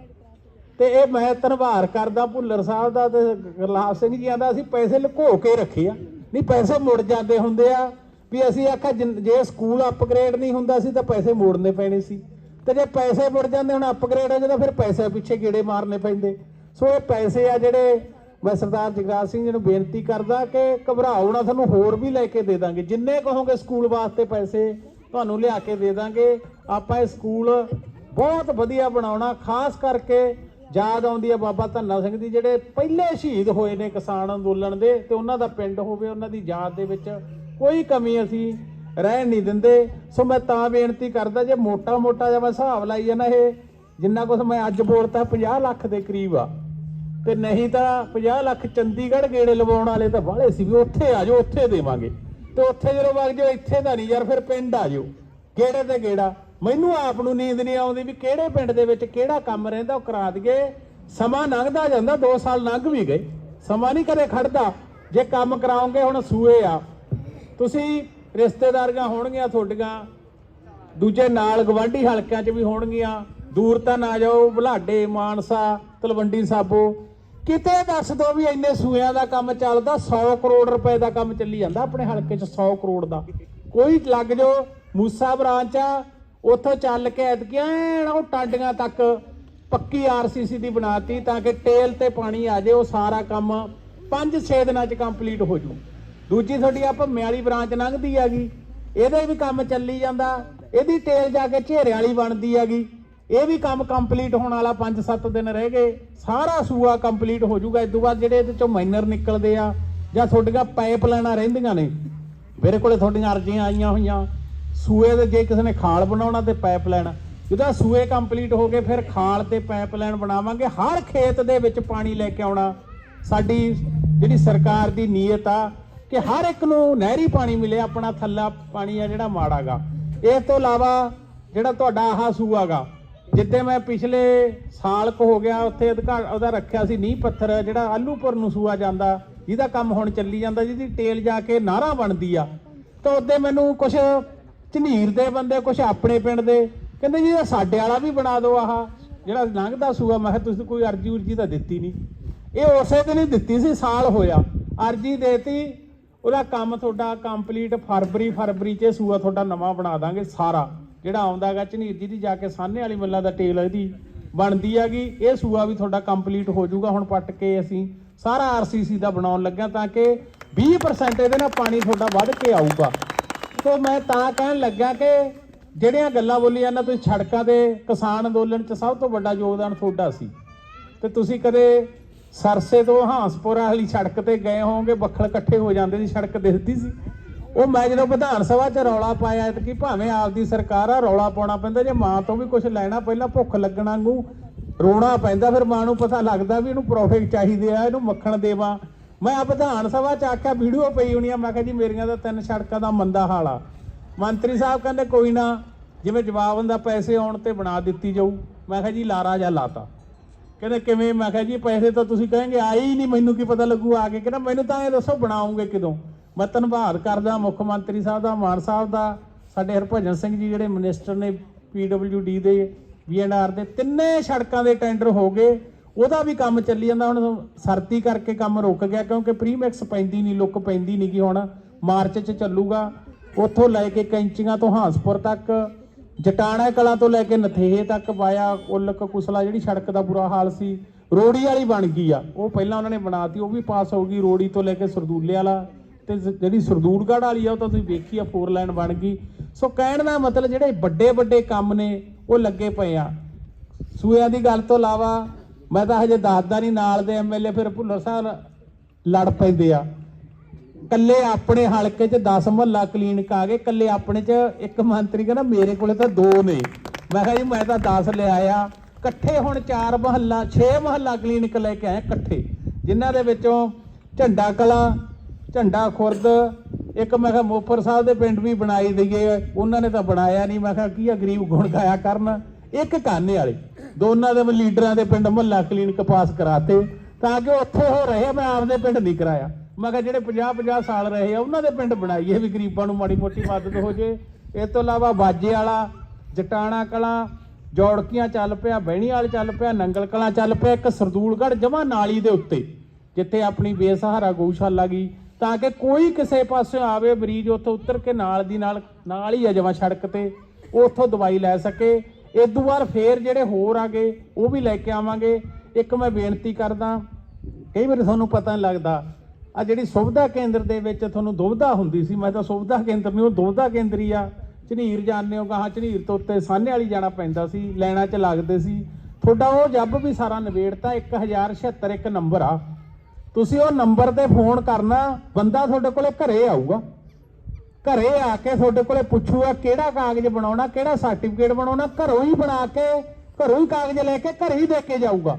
ਤੇ ਇਹ ਮੈਂ ਧੰਨਵਾਦ ਕਰਦਾ ਭੁੱਲਰ ਸਾਹਿਬ ਦਾ ਤੇ ਗੁਰਲਾਬ ਸਿੰਘ ਜੀ ਆਂਦਾ ਅਸੀਂ ਪੈਸੇ ਲੁਕੋ ਕੇ ਰੱਖੇ ਆ। ਨਹੀਂ ਪੈਸੇ ਮੁੜ ਜਾਂਦੇ ਹੁੰਦੇ ਆ ਵੀ ਅਸੀਂ ਆਖਿਆ ਜੇ ਸਕੂਲ ਅਪਗ੍ਰੇਡ ਨਹੀਂ ਹੁੰਦਾ ਸੀ ਤਾਂ ਪੈਸੇ ਮੋੜਨੇ ਪੈਣੇ ਸੀ। ਤੇ ਜੇ ਪੈਸੇ ਮੁੜ ਜਾਂਦੇ ਹੁਣ ਅਪਗ੍ਰੇਡ ਹੋ ਜਾਂਦਾ ਫਿਰ ਪੈਸੇ ਪਿੱਛੇ ਗੇੜੇ ਮਾਰਨੇ ਪੈਂਦੇ। ਸੋ ਇਹ ਪੈਸੇ ਆ ਜਿਹੜੇ ਮੈਂ ਸਰਦਾਰ ਜਗਰਾਜ ਸਿੰਘ ਜੀ ਨੂੰ ਬੇਨਤੀ ਕਰਦਾ ਕਿ ਘਬਰਾਓ ਨਾ ਤੁਹਾਨੂੰ ਹੋਰ ਵੀ ਲੈ ਕੇ ਦੇ ਦਾਂਗੇ। ਜਿੰਨੇ ਕਹੋਗੇ ਸਕੂਲ ਵਾਸਤੇ ਪੈਸੇ, ਤੁਹਾਨੂੰ ਲਿਆ ਕੇ ਦੇ ਦਾਂਗੇ। ਆਪਾਂ ਇਹ ਸਕੂਲ ਬਹੁਤ ਵਧੀਆ ਬਣਾਉਣਾ, ਖਾਸ ਕਰਕੇ ਯਾਦ ਆਉਂਦੀ ਹੈ ਬਾਬਾ ਧੰਨਾ ਸਿੰਘ ਦੀ ਜਿਹੜੇ ਪਹਿਲੇ ਸ਼ਹੀਦ ਹੋਏ ਨੇ ਕਿਸਾਨ ਅੰਦੋਲਨ ਦੇ, ਤੇ ਉਹਨਾਂ ਦਾ ਪਿੰਡ ਹੋਵੇ, ਉਹਨਾਂ ਦੀ ਯਾਦ ਦੇ ਵਿੱਚ ਕੋਈ ਕਮੀ ਅਸੀਂ ਰਹਿਣ ਨਹੀਂ ਦਿੰਦੇ। ਸੋ ਮੈਂ ਤਾਂ ਬੇਨਤੀ ਕਰਦਾ, ਜੇ ਮੋਟਾ ਮੋਟਾ ਜਿਹਾ ਮੈਂ ਹਿਸਾਬ ਲਾਈ ਜਾਣਾ ਇਹ, ਜਿੰਨਾ ਕੁਝ ਮੈਂ ਅੱਜ ਬੋਲਤਾ 50 ਲੱਖ ਦੇ ਕਰੀਬ ਆ। ਤੇ ਨਹੀਂ ਤਾਂ 50 ਲੱਖ ਚੰਡੀਗੜ੍ਹ ਗੇੜੇ ਲਵਾਉਣ ਵਾਲੇ ਤਾਂ ਬਾਹਲੇ ਸੀ ਵੀ ਉੱਥੇ ਆ ਜਾਓ, ਉੱਥੇ ਦੇਵਾਂਗੇ। ਤੇ ਉੱਥੇ ਜਦੋਂ ਵਗ ਜਾਓ, ਇੱਥੇ ਤਾਂ ਨਹੀਂ ਯਾਰ, ਫਿਰ ਪਿੰਡ ਆ ਜਾਓ। ਗੇੜੇ ਤੇ ਗੇੜਾ। ਮੈਨੂੰ ਆਪ ਨੂੰ ਨੀਂਦ ਨਹੀਂ ਆਉਂਦੀ ਵੀ ਕਿਹੜੇ ਪਿੰਡ ਦੇ ਵਿੱਚ ਕਿਹੜਾ ਕੰਮ ਰਹਿੰਦਾ, ਉਹ ਕਰਾ ਦਈਏ ਸਮਾਂ ਲੰਘਦਾ ਜਾਂਦਾ 2 ਸਾਲ ਲੰਘ ਵੀ ਗਏ। ਸਮਾਂ ਨਹੀਂ ਕਦੇ ਖੜਦਾ। ਜੇ ਕੰਮ ਕਰਾਉਂਗੇ ਹੁਣ ਸੂਏ ਆ। ਤੁਸੀਂ ਰਿਸ਼ਤੇਦਾਰੀਆਂ ਹੋਣਗੀਆਂ ਤੁਹਾਡੀਆਂ। ਦੂਜੇ ਨਾਲ ਗਵਾਂਢੀ ਹਲਕਿਆਂ 'ਚ ਵੀ ਹੋਣਗੀਆਂ। ਦੂਰ ਤਾਂ ਨਾ ਜਾਓ ਬੁਲਾਡੇ ਮਾਨਸਾ, ਤਲਵੰਡੀ ਸਾਬੋ। ਕਿਤੇ ਦੱਸ ਦੋ ਵੀ ਇੰਨੇ ਸੂਇਆਂ ਦਾ ਕੰਮ ਚੱਲਦਾ 100 ਕਰੋੜ ਰੁਪਏ ਦਾ ਕੰਮ ਚੱਲੀ ਜਾਂਦਾ ਆਪਣੇ ਹਲਕੇ 'ਚ 100 ਕਰੋੜ ਦਾ। ਕੋਈ ਲੱਗ ਜਾਓ ਮੂਸਾ ਬ੍ਰਾਂਚ ਆ, ਉੱਥੋਂ ਚੱਲ ਕੇ ਐਤਕੀਆਂ ਉਹ ਟਾਂਡੀਆਂ ਤੱਕ ਪੱਕੀ ਆਰਸੀਸੀ ਦੀ ਬਣਾਤੀ ਤਾਂ ਕਿ ਟੇਲ ਤੇ ਪਾਣੀ ਆ ਜਾਏ, ਉਹ ਸਾਰਾ ਕੰਮ 5-6 ਦਿਨਾਂ 'ਚ ਕੰਪਲੀਟ ਹੋ ਜੂ ਦੂਜੀ ਤੁਹਾਡੀ ਆ ਭੰਮੇ ਵਾਲੀ ਬ੍ਰਾਂਚ ਲੰਘਦੀ ਹੈਗੀ। ਇਹਦੇ ਵੀ ਕੰਮ ਚੱਲੀ ਜਾਂਦਾ। ਇਹਦੀ ਟੇਲ ਜਾ ਕੇ ਝੇਰੇ ਵਾਲੀ ਬਣਦੀ ਹੈਗੀ। ਇਹ ਵੀ ਕੰਮ ਕੰਪਲੀਟ ਹੋਣ ਵਾਲਾ 5-7 ਦਿਨ ਰਹਿ ਗਏ। ਸਾਰਾ ਸੂਆ ਕੰਪਲੀਟ ਹੋ ਜਾਊਗਾ। ਇਸ ਤੋਂ ਬਾਅਦ ਜਿਹੜੇ ਇਹਦੇ ਚੋਂ ਮਾਈਨਰ ਨਿਕਲਦੇ ਆ, ਜਾਂ ਤੁਹਾਡੀਆਂ ਪਾਈਪ ਲਾਈਨਾਂ ਰਹਿੰਦੀਆਂ ਨੇ, ਮੇਰੇ ਕੋਲੇ ਤੁਹਾਡੀਆਂ ਅਰਜ਼ੀਆਂ ਆਈਆਂ ਹੋਈਆਂ। ਸੂਏ ਦੇ ਜੇ ਕਿਸੇ ਨੇ ਖਾਲ ਬਣਾਉਣਾ ਤੇ ਪਾਈਪ ਲਾਈਨ ਜਦੋਂ ਸੂਏ ਕੰਪਲੀਟ ਹੋ ਗਏ, ਫਿਰ ਖਾਲ ਤੇ ਪਾਈਪ ਲਾਈਨ ਬਣਾਵਾਂਗੇ। ਹਰ ਖੇਤ ਦੇ ਵਿੱਚ ਪਾਣੀ ਲੈ ਕੇ ਆਉਣਾ। ਸਾਡੀ ਜਿਹੜੀ ਸਰਕਾਰ ਦੀ ਨੀਅਤ ਆ ਕਿ ਹਰ ਇੱਕ ਨੂੰ ਨਹਿਰੀ ਪਾਣੀ ਮਿਲੇ, ਆਪਣਾ ਥੱਲਾ ਪਾਣੀ ਆ ਜਿਹੜਾ ਮਾੜਾਗਾ ਇਸ ਤੋਂ ਇਲਾਵਾ ਜਿਹੜਾ ਤੁਹਾਡਾ ਆਹ ਸੂਆਗਾ ਜਿੱਦੇ ਮੈਂ ਪਿਛਲੇ ਸਾਲ ਕੁ ਹੋ ਗਿਆ, ਉੱਥੇ ਅਧਿਕਾਰ ਉਹਦਾ ਰੱਖਿਆ ਸੀ ਨੀਂਹ ਪੱਥਰ, ਜਿਹੜਾ ਆਲੂਪੁਰ ਨੂੰ ਸੂਆ ਜਾਂਦਾ, ਜਿਹਦਾ ਕੰਮ ਹੁਣ ਚੱਲੀ ਜਾਂਦਾ, ਜਿਹਦੀ ਟੇਲ ਜਾ ਕੇ ਨਾਰਾ ਬਣਦੀ ਆ। ਤਾਂ ਉਹਦੇ ਮੈਨੂੰ ਕੁਝ ਝਨੀਰ ਦੇ ਬੰਦੇ ਕੁਝ ਆਪਣੇ ਪਿੰਡ ਦੇ, ਕਹਿੰਦੇ ਜੀ, ਇਹ ਸਾਡੇ ਵਾਲਾ ਵੀ ਬਣਾ ਦਿਓ ਆਹ, ਜਿਹੜਾ ਲੰਘਦਾ ਸੂਆ। ਮੈਂ ਤੁਸੀਂ ਕੋਈ ਅਰਜੀ ਉਰਜੀ ਤਾਂ ਦਿੱਤੀ ਨਹੀਂ ਇਹ ਉਸੇ ਦਿਨ ਹੀ ਦਿੱਤੀ ਸੀ, ਸਾਲ ਹੋਇਆ। ਅਰਜੀ ਦੇਤੀ ਉਹਦਾ ਕੰਮ ਤੁਹਾਡਾ ਕੰਪਲੀਟ ਫਰਵਰੀ ਫਰਵਰੀ 'ਚ ਸੂਆ ਤੁਹਾਡਾ ਨਵਾਂ ਬਣਾ ਦਾਂਗੇ ਸਾਰਾ। ਜਿਹੜਾ ਆਉਂਦਾਗਾ ਝਨੀਰ ਜੀ ਦੀ ਜਾ ਕੇ ਸਾਹਨੇ ਵਾਲੀ ਮੱਲਾ ਦਾ ਟੇਲ ਇਹਦੀ ਬਣਦੀ ਹੈਗੀ। ਇਹ ਸੂਆ ਵੀ ਤੁਹਾਡਾ ਕੰਪਲੀਟ ਹੋ ਜਾਊਗਾ, ਹੁਣ ਪੱਟ ਕੇ ਅਸੀਂ ਸਾਰਾ ਆਰਸੀਸੀ ਦਾ ਬਣਾਉਣ ਲੱਗਿਆ ਤਾਂ ਕਿ 20% ਇਹਦੇ ਨਾਲ ਪਾਣੀ ਤੁਹਾਡਾ ਵੱਧ ਕੇ ਆਊਗਾ। ਸੋ ਮੈਂ ਤਾਂ ਕਹਿਣ ਲੱਗਾ ਕਿ ਜਿਹੜੀਆਂ ਗੱਲਾਂ ਬੋਲੀਆਂ ਨਾ, ਤੁਸੀਂ ਸੜਕਾਂ ਦੇ ਕਿਸਾਨ ਅੰਦੋਲਨ 'ਚ ਸਭ ਤੋਂ ਵੱਡਾ ਯੋਗਦਾਨ ਤੁਹਾਡਾ ਸੀ। ਤੇ ਤੁਸੀਂ ਕਦੇ ਸਰਸੇ ਤੋਂ ਹਾਂਸਪੁਰਾ ਵਾਲੀ ਸੜਕ ਤੇ ਗਏ ਹੋਵੋਗੇ ਬੱਖਲ ਇਕੱਠੇ ਹੋ ਜਾਂਦੇ ਸੀ, ਸੜਕ ਦਿਖਦੀ ਸੀ। ਉਹ ਮੈਂ ਜਦੋਂ ਵਿਧਾਨ ਸਭਾ 'ਚ ਰੌਲਾ ਪਾਇਆ ਕਿ ਭਾਵੇਂ ਆਪਦੀ ਸਰਕਾਰ ਆ, ਰੌਲਾ ਪਾਉਣਾ ਪੈਂਦਾ, ਜੇ ਮਾਂ ਤੋਂ ਵੀ ਕੁਝ ਲੈਣਾ, ਪਹਿਲਾਂ ਭੁੱਖ ਲੱਗਣਾ ਨੂੰ ਰੋਣਾ ਪੈਂਦਾ, ਫਿਰ ਮਾਂ ਨੂੰ ਪਤਾ ਲੱਗਦਾ ਵੀ ਇਹਨੂੰ ਪ੍ਰੋਫਿਟ ਚਾਹੀਦੇ ਆ, ਇਹਨੂੰ ਮੱਖਣ ਦੇਵਾਂ। ਮੈਂ ਆ ਵਿਧਾਨ ਸਭਾ 'ਚ ਆਖਿਆ, ਵੀਡੀਓ ਪਈ ਹੋਣੀ ਆ, ਮੈਂ ਕਿਹਾ ਜੀ ਮੇਰੀਆਂ ਦਾ ਤਿੰਨ ਸੜਕਾਂ ਦਾ ਮੰਦਾ ਹਾਲ ਆ। ਮੰਤਰੀ ਸਾਹਿਬ ਕਹਿੰਦੇ ਕੋਈ ਨਾ, ਜਿਵੇਂ ਜਵਾਬ ਹੁੰਦਾ, ਪੈਸੇ ਆਉਣ ਤੇ ਬਣਾ ਦਿੱਤੀ ਜਾਊ। ਮੈਂ ਕਿਹਾ ਜੀ ਲਾਰਾ ਜਾਂ ਲਾਤਾ। ਕਹਿੰਦੇ ਕਿਵੇਂ? ਮੈਂ ਕਿਹਾ ਜੀ ਪੈਸੇ ਤਾਂ ਤੁਸੀਂ ਕਹੇਂਗੇ, ਆਏ ਹੀ ਨਹੀਂ, ਮੈਨੂੰ ਕੀ ਪਤਾ ਲੱਗੂ ਆ ਕੇ। ਕਹਿੰਦਾ ਮੈਨੂੰ ਤਾਂ ਇਹ ਦੱਸੋ ਬਣਾਉਂਗੇ ਕਦੋਂ? ਮੈਂ ਧੰਨਵਾਦ ਕਰਦਾ, ਮੁੱਖ ਮੰਤਰੀ ਸਾਹਿਬ ਦਾ, ਮਾਨ ਸਾਹਿਬ ਦਾ, ਸਾਡੇ ਹਰਭਜਨ ਸਿੰਘ ਜੀ ਜਿਹੜੇ ਮਿਨਿਸਟਰ ਨੇ ਪੀਡਬਲਯੂਡੀ ਦੇ ਵੀਐਨਆਰ ਦੇ, ਤਿੰਨੇ ਸੜਕਾਂ ਦੇ ਟੈਂਡਰ ਹੋ ਗਏ। ਉਹਦਾ ਵੀ ਕੰਮ ਚੱਲੀ ਜਾਂਦਾ, ਹੁਣ ਸਰਤੀ ਕਰਕੇ ਕੰਮ ਰੁਕ ਗਿਆ, ਕਿਉਂਕਿ ਪ੍ਰੀਮੈਕਸ ਪੈਂਦੀ ਨਹੀਂ ਲੁੱਕ ਪੈਂਦੀ ਨਹੀਂ ਕਿ ਹੁਣ। ਮਾਰਚ 'ਚ ਚੱਲੂਗਾ। ਉੱਥੋਂ ਲੈ ਕੇ ਕੈਂਚੀਆਂ ਤੋਂ ਹਾਂਸਪੁਰ ਤੱਕ। ਜਟਾਣਾ ਕਲਾਂ ਤੋਂ ਲੈ ਕੇ ਨਥੇਹੇ ਤੱਕ ਪਾਇਆ ਉਲਕ ਕੁਸਲਾ ਜਿਹੜੀ ਸੜਕ ਦਾ ਬੁਰਾ ਹਾਲ ਸੀ, ਰੋੜੀ ਵਾਲੀ ਬਣ ਗਈ ਆ। ਉਹ ਪਹਿਲਾਂ ਉਹਨਾਂ ਨੇ ਬਣਾਤੀ, ਉਹ ਵੀ ਪਾਸ ਹੋ ਗਈ ਰੋੜੀ ਤੋਂ ਲੈ ਕੇ ਸਰਦੂਲੇ ਵਾਲਾ। ਤੇ ਜਿਹੜੀ ਸਰਦੂਲਗੜ੍ਹ ਵਾਲੀ ਆ, ਉਹ ਤਾਂ ਤੁਸੀਂ ਵੇਖੀ ਆ ਫੋਰ ਲਾਈਨ ਬਣ ਗਈ। ਸੋ ਕਹਿਣ ਦਾ ਮਤਲਬ ਜਿਹੜੇ ਵੱਡੇ ਵੱਡੇ ਕੰਮ ਨੇ, ਉਹ ਲੱਗੇ ਪਏ ਆ। ਸੂਇਆਂ ਦੀ ਗੱਲ ਤੋਂ ਇਲਾਵਾ ਮੈਂ ਤਾਂ ਹਜੇ ਦੱਸਦਾ ਨਹੀਂ ਨਾਲ ਦੇ ਐਮਐਲਏ ਫਿਰ ਭੁੱਲਰ ਸਾਹਿਬ ਲੜ ਪੈਂਦੇ ਆ। ਕੱਲੇ ਆਪਣੇ ਹਲਕੇ 'ਚ 10 ਮੁਹੱਲਾ ਕਲੀਨਿਕ ਆ ਗਏ ਕੱਲੇ ਆਪਣੇ 'ਚ ਇੱਕ ਮੰਤਰੀ ਕਹਿੰਦਾ ਮੇਰੇ ਕੋਲੇ ਤਾਂ ਦੋ ਨੇ। ਮੈਂ ਕਿਹਾ ਜੀ, ਮੈਂ ਤਾਂ 10 ਲੈ ਆਇਆ। ਇਕੱਠੇ ਹੁਣ 4 ਮੁਹੱਲਾ 6 ਮੁਹੱਲਾ ਕਲੀਨਿਕ ਲੈ ਕੇ ਆਏ ਇਕੱਠੇ। ਜਿਨ੍ਹਾਂ ਦੇ ਵਿੱਚੋਂ ਝੰਡਾ ਕਲਾ, ਝੰਡਾ ਖੁਰਦ, ਇੱਕ ਮੈਂ ਕਿਹਾ ਮੋਫਰ ਸਾਹਿਬ ਦੇ ਪਿੰਡ ਵੀ ਬਣਾਈ ਦਈਏ। ਉਹਨਾਂ ਨੇ ਤਾਂ ਬਣਾਇਆ ਨਹੀਂ। ਮੈਂ ਕਿਹਾ ਕੀ ਆ, ਗਰੀਬ ਗੁਣ ਗਾਇਆ ਕਰਨ। ਇੱਕ ਕਾਨੇ ਵਾਲੇ। ਦੋਨਾਂ ਦੇ ਲੀਡਰਾਂ ਦੇ ਪਿੰਡ ਮੁਹੱਲਾ ਕਲੀਨਿਕ ਪਾਸ ਕਰਾਤੇ। ਤਾਂ ਕਿ ਉੱਥੇ ਹੋ ਰਹੇ, ਮੈਂ ਆਪਦੇ ਪਿੰਡ ਨਹੀਂ ਕਰਾਇਆ। ਮੈਂ ਕਿਹਾ ਜਿਹੜੇ 50 50 ਸਾਲ ਰਹੇ ਆ, ਉਹਨਾਂ ਦੇ ਪਿੰਡ ਬਣਾਈਏ ਵੀ ਗਰੀਬਾਂ ਨੂੰ ਮਾੜੀ ਮੋਟੀ ਮਦਦ ਹੋ ਜੇ। ਇਸ ਤੋਂ ਇਲਾਵਾ ਬਾਜੇ ਵਾਲਾ, ਜਟਾਣਾ ਕਲਾਂ, ਜੌੜਕੀਆਂ ਚੱਲ ਪਿਆ, ਬਹਿਣੀ ਵਾਲ ਚੱਲ ਪਿਆ, ਨੰਗਲ ਕਲਾਂ ਚੱਲ ਪਿਆ, ਇੱਕ ਸਰਦੂਲਗੜ੍ਹ ਜਮਾ ਨਾਲੀ ਦੇ ਉੱਤੇ, ਜਿੱਥੇ ਆਪਣੀ ਬੇਸਹਾਰਾ ਗਊਸ਼ਾਲਾ ਗਈ, ਤਾਂ ਕਿ ਕੋਈ ਕਿਸੇ ਪਾਸੇ ਆਵੇ, ਮਰੀਜ਼ ਉੱਥੋਂ ਉਤਰ ਕੇ ਨਾਲ ਦੀ ਨਾਲ ਨਾਲ ਹੀ ਆ ਜਮਾ ਸੜਕ ਤੇ ਉਹ ਉੱਥੋਂ ਦਵਾਈ ਲੈ ਸਕੇ। ਇਦੋਂ ਬਾਅਦ ਫੇਰ ਜਿਹੜੇ ਹੋਰ ਆਗੇ ਉਹ ਵੀ ਲੈ ਕੇ ਆਵਾਂਗੇ। ਇੱਕ ਮੈਂ ਬੇਨਤੀ ਕਰਦਾ, ਕਈ ਵਾਰੀ ਤੁਹਾਨੂੰ ਪਤਾ ਨਹੀਂ ਲੱਗਦਾ ਆ ਜਿਹੜੀ ਸੁਵਿਧਾ ਕੇਂਦਰ ਦੇ ਵਿੱਚ ਤੁਹਾਨੂੰ ਦੁਬਿਧਾ ਹੁੰਦੀ ਸੀ, ਮੈਂ ਤਾਂ ਸੁਵਿਧਾ ਕੇਂਦਰ ਨਹੀਂ ਉਹ ਦੁਬਧਾ ਕੇਂਦਰ ਹੀ ਆ। ਝਨੀਰ ਜਾਂਦੇ ਹੋ, ਗਾਹਾਂ ਝਨੀਰ ਤੋਂ ਉੱਤੇ ਸਾਹਨੇ ਵਾਲੀ ਜਾਣਾ ਪੈਂਦਾ ਸੀ, ਲੈਣਾ 'ਚ ਲੱਗਦੇ ਸੀ। ਤੁਹਾਡਾ ਉਹ ਜੱਬ ਵੀ ਸਾਰਾ ਨਿਬੇੜਤਾ 1076 ਇੱਕ ਨੰਬਰ ਆ। ਤੁਸੀਂ ਉਹ ਨੰਬਰ ਤੇ ਫੋਨ ਕਰਨਾ, ਬੰਦਾ ਤੁਹਾਡੇ ਕੋਲੇ ਘਰੇ ਆਊਗਾ। ਘਰੇ ਆ ਕੇ ਤੁਹਾਡੇ ਕੋਲੇ ਪੁੱਛੂਗਾ, ਕਿਹੜਾ ਕਾਗਜ਼ ਬਣਾਉਣਾ, ਕਿਹੜਾ ਸਰਟੀਫਿਕੇਟ ਬਣਾਉਣਾ, ਘਰੋਂ ਹੀ ਬਣਾ ਕੇ, ਘਰੋਂ ਹੀ ਕਾਗਜ਼ ਲੈ ਕੇ, ਘਰੇ ਹੀ ਦੇ ਕੇ ਜਾਊਗਾ।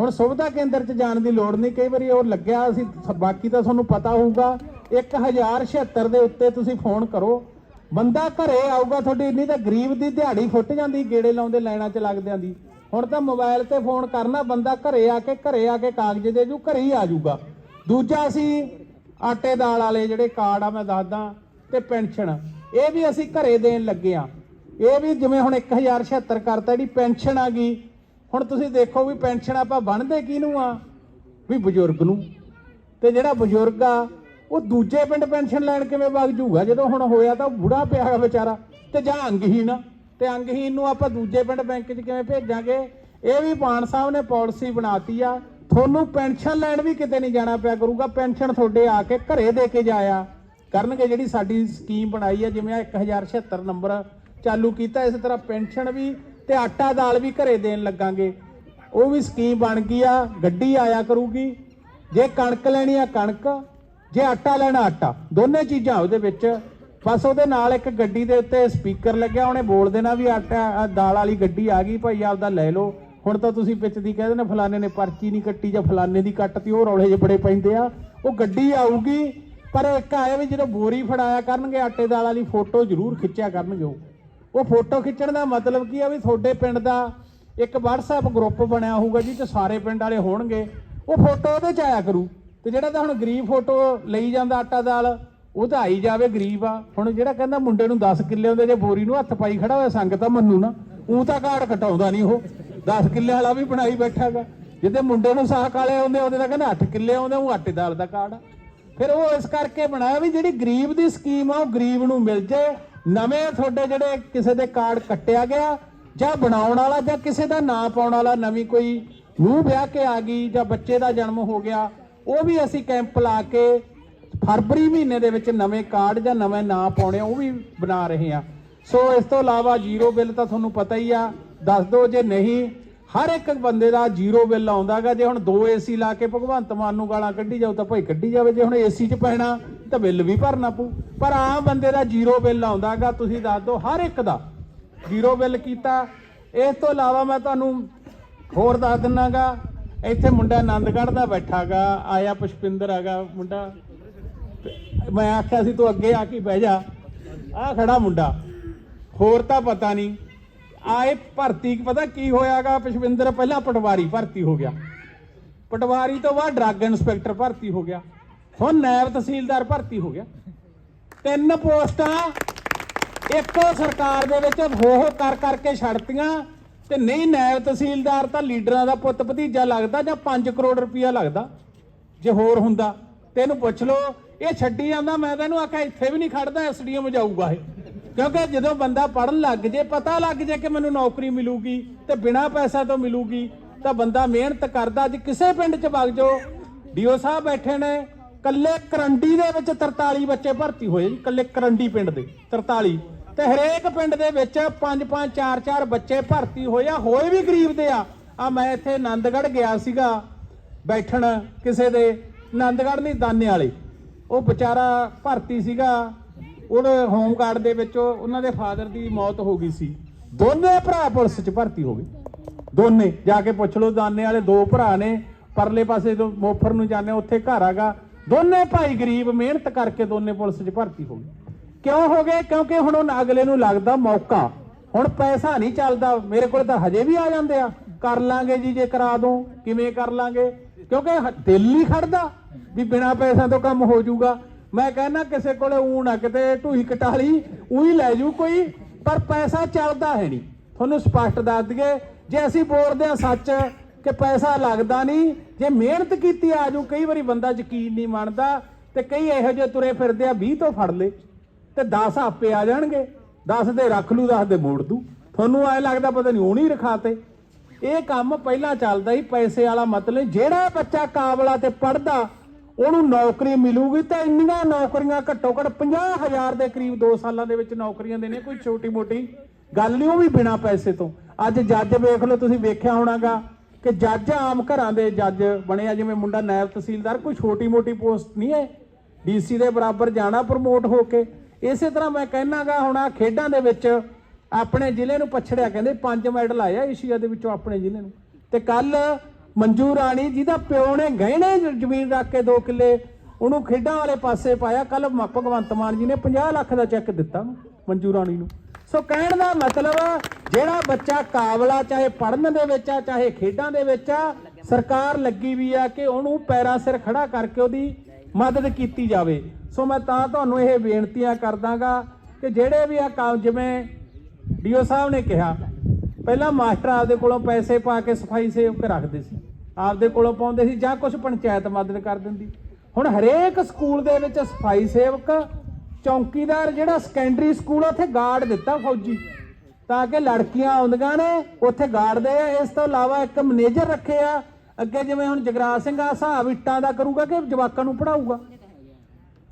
ਹੁਣ ਸੁਵਿਧਾ ਕੇਂਦਰ 'ਚ ਜਾਣ ਦੀ ਲੋੜ ਨਹੀਂ। ਕਈ ਵਾਰੀ ਉਹ ਲੱਗਿਆ ਅਸੀਂ ਬਾਕੀ ਤਾਂ ਤੁਹਾਨੂੰ ਪਤਾ ਹੋਊਗਾ। 1076 ਦੇ ਉੱਤੇ ਤੁਸੀਂ ਫੋਨ ਕਰੋ। ਬੰਦਾ ਘਰੇ ਆਊਗਾ ਤੁਹਾਡੀ ਇੰਨੀ ਤਾਂ ਗਰੀਬ ਦੀ ਦਿਹਾੜੀ ਫੁੱਟ ਜਾਂਦੀ, ਗੇੜੇ ਲਾਉਂਦੇ, ਲਾਈਨਾਂ 'ਚ ਲੱਗਦਿਆਂ ਦੀ। ਹੁਣ ਤਾਂ ਮੋਬਾਈਲ ਤੇ ਫੋਨ ਕਰਨਾ, ਬੰਦਾ ਘਰੇ ਆ ਕੇ, ਘਰੇ ਆ ਕੇ ਕਾਗਜ਼ ਦੇ ਜੂ, ਘਰੇ ਹੀ ਆ ਜਾਊਗਾ ਦੂਜਾ ਅਸੀਂ ਆਟੇ ਦਾਲ ਵਾਲੇ ਜਿਹੜੇ ਕਾਰਡ ਆ, ਮੈਂ ਦੱਸਦਾ, ਤੇ ਪੈਨਸ਼ਨ। ਇਹ ਵੀ ਅਸੀਂ ਘਰੇ ਦੇਣ ਲੱਗੇ ਆ। ਇਹ ਵੀ ਜਿਵੇਂ ਹੁਣ 1076 ਕਰਤਾ ਜਿਹੜੀ ਪੈਨਸ਼ਨ ਆ ਗਈ। ਹੁਣ ਤੁਸੀਂ ਦੇਖੋ ਵੀ ਪੈਨਸ਼ਨ ਆਪਾਂ ਬਣਦੇ ਕਿਹਨੂੰ ਆ? ਵੀ ਬਜ਼ੁਰਗ ਨੂੰ। ਤੇ ਜਿਹੜਾ ਬਜ਼ੁਰਗ ਆ ਉਹ ਦੂਜੇ ਪਿੰਡ ਪੈਨਸ਼ਨ ਲੈਣ ਕਿਵੇਂ ਵਗ ਜੂਗਾ? ਜਦੋਂ ਹੁਣ ਹੋਇਆ ਤਾਂ ਉਹ ਬੁੜਾ ਪਿਆ ਹੈ ਵਿਚਾਰਾ। ਤੇ ਜਾਂ ਅੰਗਹੀਨ ਆ, ਤੇ ਅੰਗਹੀਣ ਨੂੰ ਆਪਾਂ ਦੂਜੇ ਪਿੰਡ ਬੈਂਕ 'ਚ ਕਿਵੇਂ ਭੇਜਾਂਗੇ? ਇਹ ਵੀ ਪਾਣ ਸਾਹਿਬ ਨੇ ਪਾਲਿਸੀ ਬਣਾਤੀ ਆ। ਤੁਹਾਨੂੰ ਪੈਨਸ਼ਨ ਲੈਣ ਵੀ ਕਿਤੇ ਨਹੀਂ ਜਾਣਾ ਪਿਆ ਕਰੂਗਾ। ਪੈਨਸ਼ਨ ਤੁਹਾਡੇ ਆ ਕੇ ਘਰੇ ਦੇ ਕੇ ਜਾਇਆ ਕਰਨਗੇ। ਜਿਹੜੀ ਸਾਡੀ ਸਕੀਮ ਬਣਾਈ ਆ ਜਿਵੇਂ ਆਹ 1076 ਨੰਬਰ ਚਾਲੂ ਕੀਤਾ ਇਸ ਤਰ੍ਹਾਂ ਪੈਨਸ਼ਨ ਵੀ ਤੇ ਆਟਾ ਦਾਲ ਵੀ ਘਰੇ ਦੇਣ ਲੱਗਾਂਗੇ। ਉਹ ਵੀ ਸਕੀਮ ਬਣ ਗਈ ਆ, ਗੱਡੀ ਆਇਆ ਕਰੂਗੀ। ਜੇ ਕਣਕ ਲੈਣੀ ਆ ਕਣਕ, ਜੇ ਆਟਾ ਲੈਣਾ ਆਟਾ, ਦੋਨੇ ਚੀਜ਼ਾਂ ਉਹਦੇ ਵਿੱਚ। ਬਸ ਉਹਦੇ ਨਾਲ ਇੱਕ ਗੱਡੀ ਦੇ ਉੱਤੇ ਸਪੀਕਰ ਲੱਗਿਆ, ਉਹਨੇ ਬੋਲ ਦੇਣਾ ਵੀ ਆਟਾ ਦਾਲ ਵਾਲੀ ਗੱਡੀ ਆ ਗਈ, ਭਾਈ ਆਪਦਾ ਲੈ ਲਓ। ਹੁਣ ਤਾਂ ਤੁਸੀਂ ਵਿੱਚ ਦੀ ਕਹਿੰਦੇ ਨੇ ਫਲਾਣੇ ਨੇ ਪਰਚੀ ਨਹੀਂ ਕੱਟੀ ਜਾਂ ਫਲਾਣੇ ਦੀ ਕੱਟਤੀ ਉਹ ਰੌਲੇ ਜਿਹੇ ਬੜੇ ਪੈਂਦੇ ਆ। ਉਹ ਗੱਡੀ ਆਊਗੀ, ਪਰ ਇੱਕ ਆਇਆ ਵੀ ਜਦੋਂ ਬੋਰੀ ਫੜਾਇਆ ਕਰਨਗੇ, ਆਟੇ ਦਾਲ ਵਾਲੀ ਫੋਟੋ ਜ਼ਰੂਰ ਖਿੱਚਿਆ ਕਰਨਗੇ ਉਹ। ਉਹ ਫੋਟੋ ਖਿੱਚਣ ਦਾ ਮਤਲਬ ਕੀ ਆ ਵੀ ਤੁਹਾਡੇ ਪਿੰਡ ਦਾ ਇੱਕ WhatsApp ਗਰੁੱਪ ਬਣਿਆ ਹੋਊਗਾ ਜਿਹ 'ਚ ਸਾਰੇ ਪਿੰਡ ਵਾਲੇ ਹੋਣਗੇ। ਉਹ ਫੋਟੋ ਉਹਦੇ 'ਚ ਆਇਆ ਕਰੂ। ਤੇ ਜਿਹੜਾ ਤਾਂ ਹੁਣ ਗਰੀਬ ਫੋਟੋ ਲਈ ਜਾਂਦਾ ਆਟਾ ਦਾਲ, ਉਹ ਤਾਂ ਆਈ ਜਾਵੇ ਗਰੀਬ ਆ। ਹੁਣ ਜਿਹੜਾ ਕਹਿੰਦਾ ਮੁੰਡੇ ਨੂੰ 10 ਕਿੱਲੇ ਹੁੰਦੇ, ਜੇ ਬੋਰੀ ਨੂੰ ਹੱਥ ਪਾਈ ਖੜਾ ਹੋਇਆ ਸੰਗ ਤਾਂ ਮੰਨੂ ਨਾ। ਉਹ ਤਾਂ ਕਾਰਡ ਘਟਾਉਂਦਾ ਨਹੀਂ ਉਹ। 10 ਕਿੱਲੇ ਵਾਲਾ ਵੀ ਬਣਾਈ ਬੈਠਾਗਾ ਜਿਹਦੇ ਮੁੰਡੇ ਨੂੰ ਸਾਹ ਕਾਲੇ ਆਉਂਦੇ, ਉਹਦੇ ਤਾਂ ਕਹਿੰਦਾ 8 ਕਿੱਲੇ ਆਉਂਦੇ, ਉਹ ਆਟੇ ਦਾਲ ਦਾ ਕਾਰਡ ਆ। ਫਿਰ ਉਹ ਇਸ ਕਰਕੇ ਬਣਾਇਆ ਵੀ ਜਿਹੜੀ ਗਰੀਬ ਦੀ ਸਕੀਮ ਆ, ਉਹ ਗਰੀਬ ਨੂੰ ਮਿਲ ਜੇ ਨਵੇਂ ਤੁਹਾਡੇ ਜਿਹੜੇ ਕਿਸੇ ਦੇ ਕਾਰਡ ਕੱਟਿਆ ਗਿਆ ਜਾਂ ਬਣਾਉਣ ਵਾਲਾ ਜਾਂ ਕਿਸੇ ਦਾ ਨਾਂ ਪਾਉਣ ਵਾਲਾ ਨਵੀਂ ਕੋਈ ਨੂੰ ਵਿਆਹ ਕੇ ਆ ਗਈ ਜਾਂ ਬੱਚੇ ਦਾ ਜਨਮ ਹੋ ਗਿਆ, ਉਹ ਵੀ ਅਸੀਂ ਕੈਂਪ ਲਾ ਕੇ ਫਰਵਰੀ ਮਹੀਨੇ ਦੇ ਵਿੱਚ ਨਵੇਂ ਕਾਰਡ ਜਾਂ ਨਵੇਂ ਨਾਂ ਪਾਉਣੇ ਉਹ ਵੀ ਬਣਾ ਰਹੇ ਆ। ਸੋ ਇਸ ਤੋਂ ਇਲਾਵਾ ਜ਼ੀਰੋ ਬਿੱਲ ਤਾਂ ਤੁਹਾਨੂੰ ਪਤਾ ਹੀ ਆ, ਦੱਸ ਦਿਓ ਜੇ ਨਹੀਂ ਹਰ ਇੱਕ ਬੰਦੇ ਦਾ ਜ਼ੀਰੋ ਬਿੱਲ ਆਉਂਦਾਗਾ, ਜੇ ਹੁਣ ਦੋ ਏਸੀ ਲਾ ਕੇ ਭਗਵੰਤ ਮਾਨ ਨੂੰ ਗਾਲਾਂ ਕੱਢੀ ਜਾਓ ਤਾਂ ਭਾਈ ਕੱਢੀ ਜਾਵੇ, ਜੇ ਹੁਣ ਏਸੀ 'ਚ ਪੈਣਾ ਤਾਂ ਬਿੱਲ ਵੀ ਭਰਨਾ ਪਊ। ਪਰ ਆਮ ਬੰਦੇ ਦਾ ਜ਼ੀਰੋ ਬਿੱਲ ਆਉਂਦਾਗਾ, ਤੁਸੀਂ ਦੱਸ ਦਿਓ ਹਰ ਇੱਕ ਦਾ ਜ਼ੀਰੋ ਬਿੱਲ ਕੀਤਾ। ਇਸ ਤੋਂ ਇਲਾਵਾ ਮੈਂ ਤੁਹਾਨੂੰ ਹੋਰ ਦੱਸ ਦਿੰਨਾਗਾ, ਇੱਥੇ ਮੁੰਡਾ ਆਨੰਦਗੜ੍ਹ ਦਾ ਬੈਠਾਗਾ, ਆਇਆ ਪੁਸ਼ਪਿੰਦਰ ਹੈਗਾ ਮੁੰਡਾ। ਮੈਂ ਆਖਿਆ ਸੀ ਤੂੰ ਅੱਗੇ ਆ ਕੇ ਬਹਿ ਜਾ। ਆ ਖੜਾ ਮੁੰਡਾ। ਹੋਰ ਤਾਂ ਪਤਾ ਨਹੀਂ। ਆਏ ਭਰਤੀ, ਪਤਾ ਕੀ ਹੋਇਆਗਾ? ਪੁਸ਼ਪਿੰਦਰ ਪਹਿਲਾਂ ਪਟਵਾਰੀ ਭਰਤੀ ਹੋ ਗਿਆ। ਪਟਵਾਰੀ ਤੋਂ ਬਾਅਦ ਡਰੱਗ ਇਨਸਪੈਕਟਰ ਭਰਤੀ ਹੋ ਗਿਆ। ਹੁਣ ਨਾਇਬ ਤਹਿਸੀਲਦਾਰ ਭਰਤੀ ਹੋ ਗਿਆ। ਤਿੰਨ ਪੋਸਟਾਂ ਇੱਕੋ ਸਰਕਾਰ ਦੇ ਵਿੱਚ ਹੋ ਹੋ ਕਰ ਕਰਕੇ ਛੱਡਤੀਆਂ ਤੇ ਨਹੀਂ ਨਾਇਬ ਤਹਿਸੀਲਦਾਰ ਤਾਂ ਲੀਡਰਾਂ ਦਾ ਪੁੱਤ ਭਤੀਜਾ ਲੱਗਦਾ ਜਾਂ 5 ਕਰੋੜ ਰੁਪਇਆ ਲੱਗਦਾ, ਜੇ ਹੋਰ ਹੁੰਦਾ। ਤੇ ਇਹਨੂੰ ਪੁੱਛ ਲਓ, ਇਹ ਛੱਡੀ ਜਾਂਦਾ, ਮੈਂ ਤਾਂ ਇਹਨੂੰ ਆਖਿਆ, ਇੱਥੇ ਵੀ ਨਹੀਂ ਖੜਦਾ, ਐਸਡੀਐਮ ਜਾਊਗਾ ਇਹ। ਕਿਉਂਕਿ ਜਦੋਂ ਬੰਦਾ ਪੜਨ ਲੱਗ ਜੇ, ਪਤਾ ਲੱਗ ਜੇ ਕਿ ਮੈਨੂੰ ਨੌਕਰੀ ਮਿਲੂਗੀ ਤੇ ਬਿਨਾਂ ਪੈਸਾ ਤੋਂ ਮਿਲੂਗੀ, ਤਾਂ ਬੰਦਾ ਮਿਹਨਤ ਕਰਦਾ। ਅੱਜ ਕਿਸੇ ਪਿੰਡ 'ਚ ਵਗ ਜਾਓ ਡੀਓ ਸਾਹਿਬ ਬੈਠੇ ਨੇ ਕੱਲੇ ਕਰੰਡੀ ਦੇ ਵਿੱਚ 43 ਬੱਚੇ ਭਰਤੀ ਹੋਏ ਜੀ ਕੱਲੇ ਕਰੰਡੀ ਪਿੰਡ ਦੇ 43 ਤੇ ਹਰੇਕ ਪਿੰਡ ਦੇ ਵਿੱਚ 5 5 4 4 ਬੱਚੇ ਭਰਤੀ ਹੋਏ ਆ ਹੋਏ ਵੀ ਗਰੀਬ ਦੇ ਆ। ਆ ਮੈਂ ਇੱਥੇ ਆਨੰਦਗੜ੍ਹ ਗਿਆ ਸੀਗਾ, ਬੈਠਣ ਕਿਸੇ ਦੇ, ਆਨੰਦਗੜ੍ਹ ਨਹੀਂ ਦਾਨੇ ਵਾਲੇ ਉਹ ਵਿਚਾਰਾ ਭਰਤੀ ਸੀਗਾ ਉਹਦੇ ਹੋਮਗਾਰਡ ਦੇ ਵਿੱਚ ਉਹਨਾਂ ਦੇ ਫਾਦਰ ਦੀ ਮੌਤ ਹੋ ਗਈ ਸੀ। ਦੋਨੇ ਭਰਾ ਪੁਲਿਸ 'ਚ ਭਰਤੀ ਹੋ ਗਏ। ਦੋਨੇ, ਜਾ ਕੇ ਪੁੱਛ ਲਓ, ਦਾਨੇ ਵਾਲੇ ਦੋ ਭਰਾ ਨੇ, ਪਰਲੇ ਪਾਸੇ ਤੋਂ ਮੋਫਰ ਨੂੰ ਜਾਂਦੇ ਉੱਥੇ ਘਰ ਆਗਾ ਦੋਨੇ ਭਾਈ ਗਰੀਬ, ਮਿਹਨਤ ਕਰਕੇ ਦੋਨੇ ਪੁਲਿਸ 'ਚ ਭਰਤੀ ਹੋ ਗਏ। ਕਿਉਂ ਹੋ ਗਏ? ਕਿਉਂਕਿ ਹੁਣ ਉਹ ਅਗਲੇ ਨੂੰ ਲੱਗਦਾ ਮੌਕਾ। ਹੁਣ ਪੈਸਾ ਨਹੀਂ ਚੱਲਦਾ, ਮੇਰੇ ਕੋਲ ਤਾਂ ਹਜੇ ਵੀ ਆ ਜਾਂਦੇ ਆ। ਕਰ ਲਾਂਗੇ ਜੀ, ਜੇ ਕਰਾ ਦੋ, ਕਿਵੇਂ ਕਰ ਲਾਂਗੇ? ਕਿਉਂਕਿ ਦਿਲ ਨਹੀਂ ਖੜਦਾ ਵੀ ਬਿਨਾ ਪੈਸਾ ਤੋਂ ਕੰਮ ਹੋ ਜਾਊਗਾ। ਮੈਂ ਕਹਿੰਦਾ ਕਿਸੇ ਕੋਲੇ ਊ ਨਾ ਕਿਤੇ ਢੂਹੀ ਕਟਾਲੀ ਉਹੀ ਲੈ ਜੂ ਕੋਈ, ਪਰ ਪੈਸਾ ਚੱਲਦਾ ਹੈ ਨਹੀਂ। ਤੁਹਾਨੂੰ ਸਪਸ਼ਟ ਦੱਸ ਦਈਏ, ਜੇ ਅਸੀਂ ਬੋਲਦੇ ਆ ਸੱਚ ਕਿ ਪੈਸਾ ਲੱਗਦਾ ਨਹੀਂ, ਜੇ ਮਿਹਨਤ ਕੀਤੀ ਆ ਜੂ ਕਈ ਵਾਰੀ ਬੰਦਾ ਯਕੀਨ ਨਹੀਂ ਮੰਨਦਾ ਤੇ ਕਈ ਇਹੋ ਜਿਹੇ ਤੁਰੇ ਫਿਰਦੇ ਆ 20 ਤੋਂ ਫੜ ਲੇ ਤੇ 10 ਆਪੇ ਆ ਜਾਣਗੇ। 10 ਦੇ ਰੱਖ ਲੂ 10 ਦੇ ਮੋੜ ਦੂ ਤੁਹਾਨੂੰ ਐ ਲੱਗਦਾ ਪਤਾ ਨਹੀਂ ਉਹ ਨਹੀਂ ਰਖਾਤੇ। ਇਹ ਕੰਮ ਪਹਿਲਾਂ ਚੱਲਦਾ ਹੀ ਪੈਸੇ ਵਾਲਾ ਮਤਲਬ ਜਿਹੜਾ ਬੱਚਾ ਕਾਬਲਾ ਤੇ ਪੜਦਾ ਉਹਨੂੰ ਨੌਕਰੀ ਮਿਲੂਗੀ ਤਾਂ ਇੰਨੀਆਂ ਨੌਕਰੀਆਂ ਘੱਟੋ ਘੱਟ 50000 ਦੇ ਕਰੀਬ 2 ਸਾਲਾਂ ਦੇ ਵਿੱਚ ਨੌਕਰੀਆਂ ਦੇਣੀਆਂ, ਕੋਈ ਛੋਟੀ ਮੋਟੀ ਗੱਲ ਨਹੀਂ, ਉਹ ਵੀ ਬਿਨਾ ਪੈਸੇ ਤੋਂ। ਅੱਜ ਜੱਜ ਵੇਖ ਲਓ, ਤੁਸੀਂ ਵੇਖਿਆ ਹੋਣਾਗਾ ਕਿ ਜੱਜ ਆਮ ਘਰਾਂ ਦੇ ਜੱਜ ਬਣੇ ਆ, ਜਿਵੇਂ ਮੁੰਡਾ ਨਾਇਬ ਤਹਿਸੀਲਦਾਰ, ਕੋਈ ਛੋਟੀ ਮੋਟੀ ਪੋਸਟ ਨਹੀਂ ਹੈ। ਡੀਸੀ ਦੇ ਬਰਾਬਰ ਜਾਣਾ, ਪ੍ਰਮੋਟ ਹੋ ਕੇ। ਇਸੇ ਤਰ੍ਹਾਂ ਮੈਂ ਕਹਿਣਾਗਾ ਹੁਣ ਆ ਖੇਡਾਂ ਦੇ ਵਿੱਚ ਆਪਣੇ ਜ਼ਿਲ੍ਹੇ ਨੂੰ ਪਛੜਿਆ, ਕਹਿੰਦੇ ਪੰਜ ਮੈਡਲ ਆਇਆ ਏਸ਼ੀਆ ਦੇ ਵਿੱਚੋਂ ਆਪਣੇ ਜ਼ਿਲ੍ਹੇ ਨੂੰ। ਤੇ ਕੱਲ ਮੰਜੂ ਰਾਣੀ ਜਿਹਦਾ ਪਿਓ ਨੇ ਗਹਿਣੇ ਜ਼ਮੀਨ ਰੱਖ ਕੇ 2 ਕਿੱਲੇ ਉਹਨੂੰ ਖੇਡਾਂ ਵਾਲੇ ਪਾਸੇ ਪਾਇਆ। ਕੱਲ ਭਗਵੰਤ ਮਾਨ ਜੀ ਨੇ 50 ਲੱਖ ਦਾ ਚੈੱਕ ਦਿੱਤਾ ਮੰਜੂ ਰਾਣੀ ਨੂੰ। ਸੋ ਕਹਿਣ ਦਾ ਮਤਲਬ ਜਿਹੜਾ ਬੱਚਾ ਕਾਬਲਾ ਚਾਹੇ ਪੜ੍ਹਨ ਦੇ ਵਿੱਚ ਆ, ਚਾਹੇ ਖੇਡਾਂ ਦੇ ਵਿੱਚ ਆ, ਸਰਕਾਰ ਲੱਗੀ ਵੀ ਆ ਕਿ ਉਹਨੂੰ ਪੈਰਾਂ ਸਿਰ ਖੜਾ ਕਰਕੇ ਉਹਦੀ ਮਦਦ ਕੀਤੀ ਜਾਵੇ। ਸੋ ਮੈਂ ਤਾਂ ਤੁਹਾਨੂੰ ਇਹ ਬੇਨਤੀਆਂ ਕਰਦਾਗਾ ਕਿ ਜਿਹੜੇ ਵੀ ਆ ਕੰਮ ਜਿਵੇਂ ਡੀਓ ਸਾਹਿਬ ਨੇ ਕਿਹਾ, ਪਹਿਲਾਂ ਮਾਸਟਰ ਆਪਦੇ ਕੋਲੋਂ ਪੈਸੇ ਪਾ ਕੇ ਸਫ਼ਾਈ ਸੇਵਕ ਰੱਖਦੇ ਸੀ। ਆਪਦੇ ਕੋਲੋਂ ਪਾਉਂਦੇ ਸੀ ਜਾਂ ਕੁਝ ਪੰਚਾਇਤ ਮਦਦ ਕਰ ਦਿੰਦੀ। ਹੁਣ ਹਰੇਕ ਸਕੂਲ ਦੇ ਵਿੱਚ ਸਫ਼ਾਈ ਸੇਵਕ ਚੌਕੀਦਾਰ ਜਿਹੜਾ ਸੈਕੰਡਰੀ ਸਕੂਲ ਆ, ਉੱਥੇ ਗਾਰਡ ਦਿੱਤਾ ਫੌਜੀ। ਤਾਂ ਕਿ ਲੜਕੀਆਂ ਆਉਂਦੀਆਂ ਨੇ ਉੱਥੇ ਗਾਰਡ ਦੇ ਆ। ਇਸ ਤੋਂ ਇਲਾਵਾ ਇੱਕ ਮੈਨੇਜਰ ਰੱਖੇ ਆ। ਅੱਗੇ ਜਿਵੇਂ ਹੁਣ ਜਗਰਾਜ ਸਿੰਘ ਆ ਹਿਸਾਬ ਇੱਟਾਂ ਦਾ ਕਰੂਗਾ ਕਿ ਜਵਾਕਾਂ ਨੂੰ ਪੜਾਊਗਾ